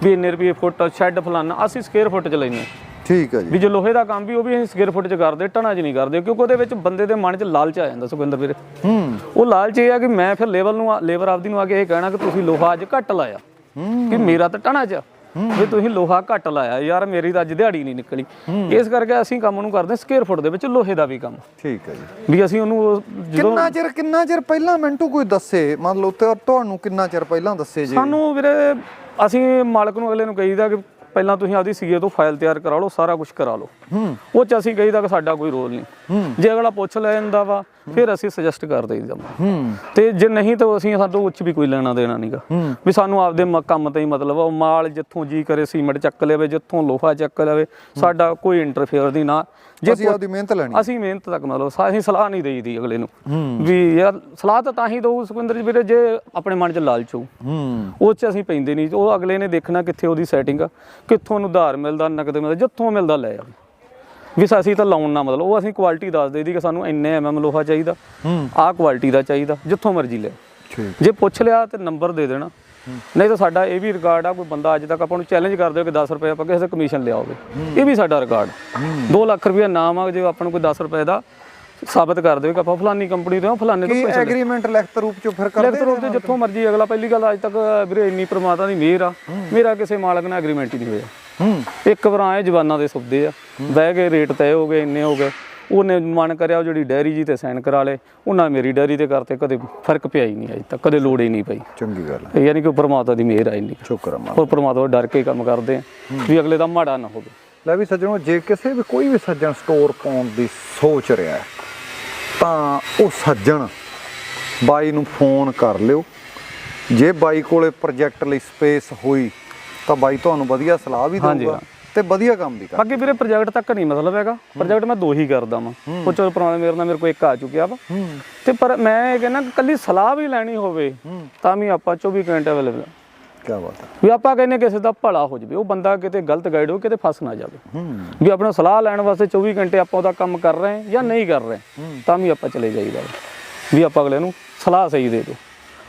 ਵੀ ਇੰਨੇ ਰੁਪਏ ਫੁੱਟ ਸ਼ੈੱਡ ਫਲਾਨਾ ਅਸੀਂ ਸਕੁਅਰ ਫੁੱਟ 'ਚ ਲੈਂਦੇ ਠੀਕ ਹੈ ਜੀ। ਵੀ ਜੋ ਲੋਹੇ ਦਾ ਕੰਮ ਵੀ ਉਹ ਵੀ ਅਸੀਂ ਸਕੁਅਰ ਫੁੱਟ 'ਚ ਕਰਦੇ ਟਨਾਂ 'ਚ ਨਹੀਂ ਕਰਦੇ ਕਿਉਂਕਿ ਉਹਦੇ ਵਿੱਚ ਬੰਦੇ ਦੇ ਮਨ 'ਚ ਲਾਲਚ ਆ ਜਾਂਦਾ ਸੁਖਵਿੰਦਰ ਵੀਰੇ। ਹੂੰ। ਉਹ ਲਾਲਚ ਇਹ ਆ ਕਿ ਮੈਂ ਫਿਰ ਲੈਵਲ ਨੂੰ ਲੇਬਰ ਆਪਦੀ ਨੂੰ ਆ ਕੇ ਇਹ ਕਹਿਣਾ ਕਿ ਤੁਸੀਂ ਲੋਹਾ ਅੱਜ ਘੱਟ ਲਾਇਆ। ਹੂੰ। ਕਿ ਮੇਰਾ ਤਾਂ ਟਣਾ 'ਚ। ਵੀ ਤੁਸੀਂ ਲੋਹਾ ਘੱਟ ਲਾਇਆ ਯਾਰ ਮੇਰੀ ਤਾਂ ਅੱਜ ਦਿਹਾੜੀ ਨਹੀਂ ਨਿਕਲੀ। ਇਸ ਕਰਕੇ ਅਸੀਂ ਕੰਮ ਨੂੰ ਕਰਦੇ ਸਕੁਅਰ ਫੁੱਟ ਦੇ ਵਿੱਚ ਲੋਹੇ ਦਾ ਵੀ ਕੰਮ। ਠੀਕ ਹੈ ਜੀ। ਵੀ ਅਸੀਂ ਉਹਨੂੰ ਜਦੋਂ ਕਿੰਨਾ ਚਿਰ ਕਿੰਨਾ ਚਿਰ ਪਹਿਲਾਂ ਮਿੰਟੂ ਕੋਈ ਦੱਸੇ? ਮੰਨ ਲਓ ਤੁਹਾਨੂੰ ਕਿੰਨਾ ਚਿਰ ਪਹਿਲਾਂ ਦੱਸੇ ਜੀ? ਸਾਨੂੰ ਵੀਰੇ ਅਸੀਂ ਮਾਲਕ ਨੂੰ ਅਗਲੇ ਨੂੰ ਕਹੀਦਾ ਕਿ ਪਹਿਲਾਂ ਤੁਸੀਂ ਆਪਦੀ ਸੀਏ ਤੋਂ ਫਾਈਲ ਤਿਆਰ ਕਰਾ ਲਓ ਸਾਰਾ ਕੁਝ ਕਰਾ ਲਓ। ਹੂੰ। ਉਹ ਚ ਅਸੀਂ ਕਹੀਦਾ ਕਿ ਸਾਡਾ ਕੋਈ ਰੋਲ ਨਹੀਂ। ਜੇ ਅਗਲਾ ਪੁੱਛ ਲੈ ਜਾਂਦਾ ਵਾ ਫਿਰ ਅਸੀਂ ਸੁਜੈਸਟ ਕਰ ਦੇਈਦਾ ਹੂੰ। ਤੇ ਜੇ ਨਹੀਂ ਤਾਂ ਅਸੀਂ ਸਾਨੂੰ ਉੱਚ ਵੀ ਕੋਈ ਲੈਣਾ ਦੇਣਾ ਨਹੀਂਗਾ ਵੀ ਸਾਨੂੰ ਆਪਦੇ ਕੰਮ ਤੇ ਹੀ ਮਤਲਬ ਆ ਉਹ ਮਾਲ ਜਿੱਥੋਂ ਜੀ ਕਰੇ ਸੀਮੈਂਟ ਚੱਕ ਲਵੇ ਜਿੱਥੋਂ ਲੋਹਾ ਚੱਕ ਲਵੇ ਸਾਡਾ ਕੋਈ ਇੰਟਰਫੇਅਰ ਦੀ ਨਾ। ਜੇ ਅਸੀਂ ਆਪਦੀ ਮਿਹਨਤ ਲੈਣੀ ਅਸੀਂ ਮਿਹਨਤ ਤੱਕ ਮਤਲਬ ਅਸੀਂ ਸਲਾਹ ਨਹੀਂ ਦੇਈਦੀ ਅਗਲੇ ਨੂੰ। ਵੀ ਯਾਰ ਸਲਾਹ ਤਾਂ ਤਾਂ ਹੀ ਦਊ ਸੁਖਵਿੰਦਰ ਜੀ ਵੀਰੇ ਜੇ ਆਪਣੇ ਮਨ 'ਚ ਲਾਲਚ ਹੂੰ। ਉਹ 'ਚ ਅਸੀਂ ਪੈਂਦੇ ਨਹੀਂ ਉਹ ਅਗਲੇ ਨੇ ਦੇਖਣਾ ਕਿੱਥੇ ਉਹਦੀ ਸੈਟਿੰਗ ਆ ਕਿੱਥੋਂ ਉਹਨੂੰ ਉਧਾਰ ਮਿਲਦਾ ਨਕਦ ਮਿਲਦਾ ਜਿੱਥੋਂ ਮਿਲਦਾ ਲੈ ਆ ਵੀ ਅਸੀਂ ਤਾਂ ਲਾਉਣ ਨਾ ਮਤਲਬ ਉਹ ਅਸੀਂ ਕੁਆਲਿਟੀ ਦੱਸ ਦੇਈਦੀ ਕਿ ਸਾਨੂੰ ਇੰਨੇ ਐਮਐਮ ਲੋਹਾ ਚਾਹੀਦਾ ਆਹ ਕੁਆਲਿਟੀ ਦਾ ਚਾਹੀਦਾ ਜਿੱਥੋਂ ਮਰਜ਼ੀ ਲੈ। ਜੇ ਪੁੱਛ ਲਿਆ ਤੇ ਨੰਬਰ ਦੇ ਦੇਣਾ। ਨਹੀਂ ਤਾਂ ਸਾਡਾ ਇਹ ਵੀ ਰਿਕਾਰਡ ਆ ਕੋਈ ਬੰਦਾ ਅੱਜ ਤੱਕ ਆਪਾਂ ਨੂੰ ਚੈਲੰਜ ਕਰਦੇ ਹੋ ਕਿ 10 ਰੁਪਏ ਆਪਾਂ ਕਿਸੇ ਦਾ ਕਮਿਸ਼ਨ ਲਿਆਓਗੇ। ਇਹ ਵੀ ਸਾਡਾ ਰਿਕਾਰਡ 2 ਲੱਖ ਰੁਪਏ ਨਾਮ ਆ ਜੇ ਆਪਾਂ ਨੂੰ ਕੋਈ 10 ਰੁਪਏ ਦਾ ਸਾਬਤ ਕਰ ਦੇਵੇ ਕਿ ਆਪਾਂ ਫਲਾਨੀ ਕੰਪਨੀ ਤੋਂ ਫਲਾਨੇ ਤੋਂ ਪੈਸੇ ਐਗਰੀਮੈਂਟ ਲਿਖਤ ਰੂਪ ਚ ਫਿਰ ਕਰਦੇ ਲਿਖਤ ਰੂਪ ਤੇ ਜਿੱਥੋਂ ਮਰਜ਼ੀ ਅਗਲਾ ਪਹਿਲੀ ਗੱਲ ਅੱਜ ਤੱਕ ਵੀਰੇ ਇੰਨੀ ਪ੍ਰਮਾਤਮਾ ਦੀ ਮਿਹਰ ਆ। ਮੇਰਾ ਕਿਸੇ ਮਾਲਕ ਨਾਲ ਐਗਰੀਮੈਂਟ ਹੀ ਨਹੀਂ ਹੋਇਆ। ਇੱਕ ਵਾਰ ਆਏ ਜਵਾਨਾਂ ਦੇ ਸੁਪਦੇ ਆ। ਬਹਿ ਕੇ ਰੇਟ ਤੈਅ ਹੋ ਗਏ ਇੰਨੇ ਹੋ ਗਏ। ਉਹਨੇ ਮਨ ਕਰਿਆ ਉਹ ਜਿਹੜੀ ਡੈਰੀ ਜੀ ਤੇ ਸਾਈਨ ਕਰਾ ਲੇ। ਉਹਨਾਂ ਮੇਰੀ ਡੈਰੀ ਤੇ ਕਰਤੇ ਕਦੇ ਫ਼ਰਕ ਪਿਆ ਹੀ ਨਹੀਂ ਅਜੇ ਤੱਕ ਕਦੇ ਲੋੜ ਹੀ ਨਹੀਂ ਪਈ। ਚੰਗੀ ਗੱਲ ਹੈ ਯਾਨੀ ਕਿ ਪ੍ਰਮਾਤਮਾ ਦੀ ਮਿਹਰ ਆ ਇੰਨੀ। ਸ਼ੁਕਰ ਹੈ ਉਹ ਪ੍ਰਮਾਤਮਾ ਡਰ ਕੇ ਕੰਮ ਕਰਦੇ ਆ ਵੀ ਅਗਲੇ ਦਾ ਮਾੜਾ ਨਾ ਹੋਵੇ। ਲੈ ਵੀ ਸੱਜਣੋ ਜੇ ਕਿਸੇ ਵੀ ਕੋਈ ਵੀ ਸੱਜਣ ਸਟੋਰ ਪਾਉਣ ਦੀ ਸੋਚ ਰਿਹਾ ਹੈ ਤਾਂ ਉਹ ਸੱਜਣ ਬਾਈ ਨੂੰ ਫੋਨ ਕਰ ਲਿਓ। ਜੇ ਬਾਈ ਕੋਲੇ ਪ੍ਰੋਜੈਕਟ ਲਈ ਸਪੇਸ ਹੋਈ ਤਾਂ ਬਾਈ ਤੁਹਾਨੂੰ ਵਧੀਆ ਸਲਾਹ ਵੀ ਦੇਊਗਾ ਤੇ ਵਧੀਆ ਕੰਮ ਵੀ ਕਰ ਬਾਕੀ ਵੀਰੇ ਪ੍ਰੋਜੈਕਟ ਤੱਕ ਨਹੀਂ ਮਤਲਬ ਹੈਗਾ। ਪ੍ਰੋਜੈਕਟ ਮੈਂ ਦੋ ਹੀ ਕਰਦਾ ਵਾਂ। ਚਲੋ ਪੁਰਾਣੇ ਮੇਰੇ ਨਾਲ ਮੇਰੇ ਕੋਲ ਇੱਕ ਆ ਚੁੱਕਿਆ ਵਾ। ਤੇ ਪਰ ਮੈਂ ਇਹ ਕਹਿੰਦਾ ਕੱਲੀ ਸਲਾਹ ਵੀ ਲੈਣੀ ਹੋਵੇ ਤਾਂ ਵੀ ਆਪਾਂ 24 ਘੰਟੇ ਅਵੇਲੇਬਲ ਕੀ ਬਾਤ ਹੈ ਵੀ ਆਪਾਂ ਕਹਿੰਦੇ ਕਿਸੇ ਦਾ ਭਲਾ ਹੋ ਜਾਵੇ ਉਹ ਬੰਦਾ ਕਿਤੇ ਗਲਤ ਗਾਈਡ ਹੋ ਕਿਤੇ ਫਸ ਨਾ ਜਾਵੇ। ਵੀ ਆਪਣਾ ਸਲਾਹ ਲੈਣ ਵਾਸਤੇ 24 ਘੰਟੇ ਆਪਾਂ ਉਹਦਾ ਕੰਮ ਕਰ ਰਹੇ ਜਾਂ ਨਹੀਂ ਕਰ ਰਹੇ ਤਾਂ ਵੀ ਆਪਾਂ ਚਲੇ ਜਾਈਦਾ ਵਾ। ਵੀ ਆਪਾਂ ਅਗਲੇ ਨੂੰ ਸਲਾਹ ਸਹੀ ਦੇ ਦਿਓ।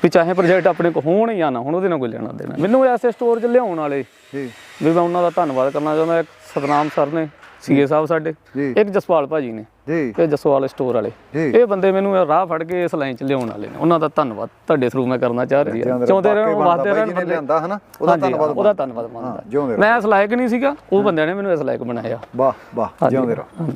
ਵੀ ਚਾਹੇ ਪ੍ਰੋਜੈਕਟ ਆਪਣੇ ਕੋ ਹੋਣ ਜਾਂ ਨਾ ਹੁਣ ਉਹਦੇ ਨਾਲ ਕੋਈ ਲੈਣਾ ਦੇਣਾ। ਮੈਨੂੰ ਐਸੇ ਸਟੋਰ 'ਚ ਲਿਆਉਣ ਵਾਲੇ ਜੀ। ਵੀ ਮੈਂ ਉਹਨਾਂ ਦਾ ਧੰਨਵਾਦ ਕਰਨਾ ਚਾਹੁੰਦਾ ਇੱਕ ਸਤਨਾਮ ਸਰ ਨੇ ਸੀਏ ਸਾਹਿਬ ਸਾਡੇ ਇੱਕ ਜਸਪਾਲ ਭਾਜੀ ਨੇ ਜੀ। ਇਹ ਜਸਵਾਲ ਸਟੋਰ ਵਾਲੇ। ਇਹ ਬੰਦੇ ਮੈਨੂੰ ਰਾਹ ਫੜ ਕੇ ਇਸ ਲਾਈਨ 'ਚ ਲਿਆਉਣ ਵਾਲੇ ਨੇ ਉਹਨਾਂ ਦਾ ਧੰਨਵਾਦ ਤੁਹਾਡੇ ਥਰੂ ਮੈਂ ਕਰਨਾ ਚਾਹ ਰਹੀ ਚਾਹੁੰਦੇ ਰਹਿਣ ਵਾਸਤੇ ਰਹਿਣ ਬੰਦੇ ਲਿਆਂਦਾ ਹਨਾ ਉਹਦਾ ਧੰਨਵਾਦ ਉਹਦਾ ਧੰਨਵਾਦ ਮੰਨਦਾ ਮੈਂ ਇਸ ਲਾਇਕ ਨਹੀਂ ਸੀਗਾ ਉਹ ਬੰਦਿਆਂ ਨੇ ਮੈਨੂੰ ਇਸ ਲਾਇਕ ਬਣਾਇਆ। ਵਾਹ ਵਾਹ ਜਿਉਂਦੇ ਰਹੋ।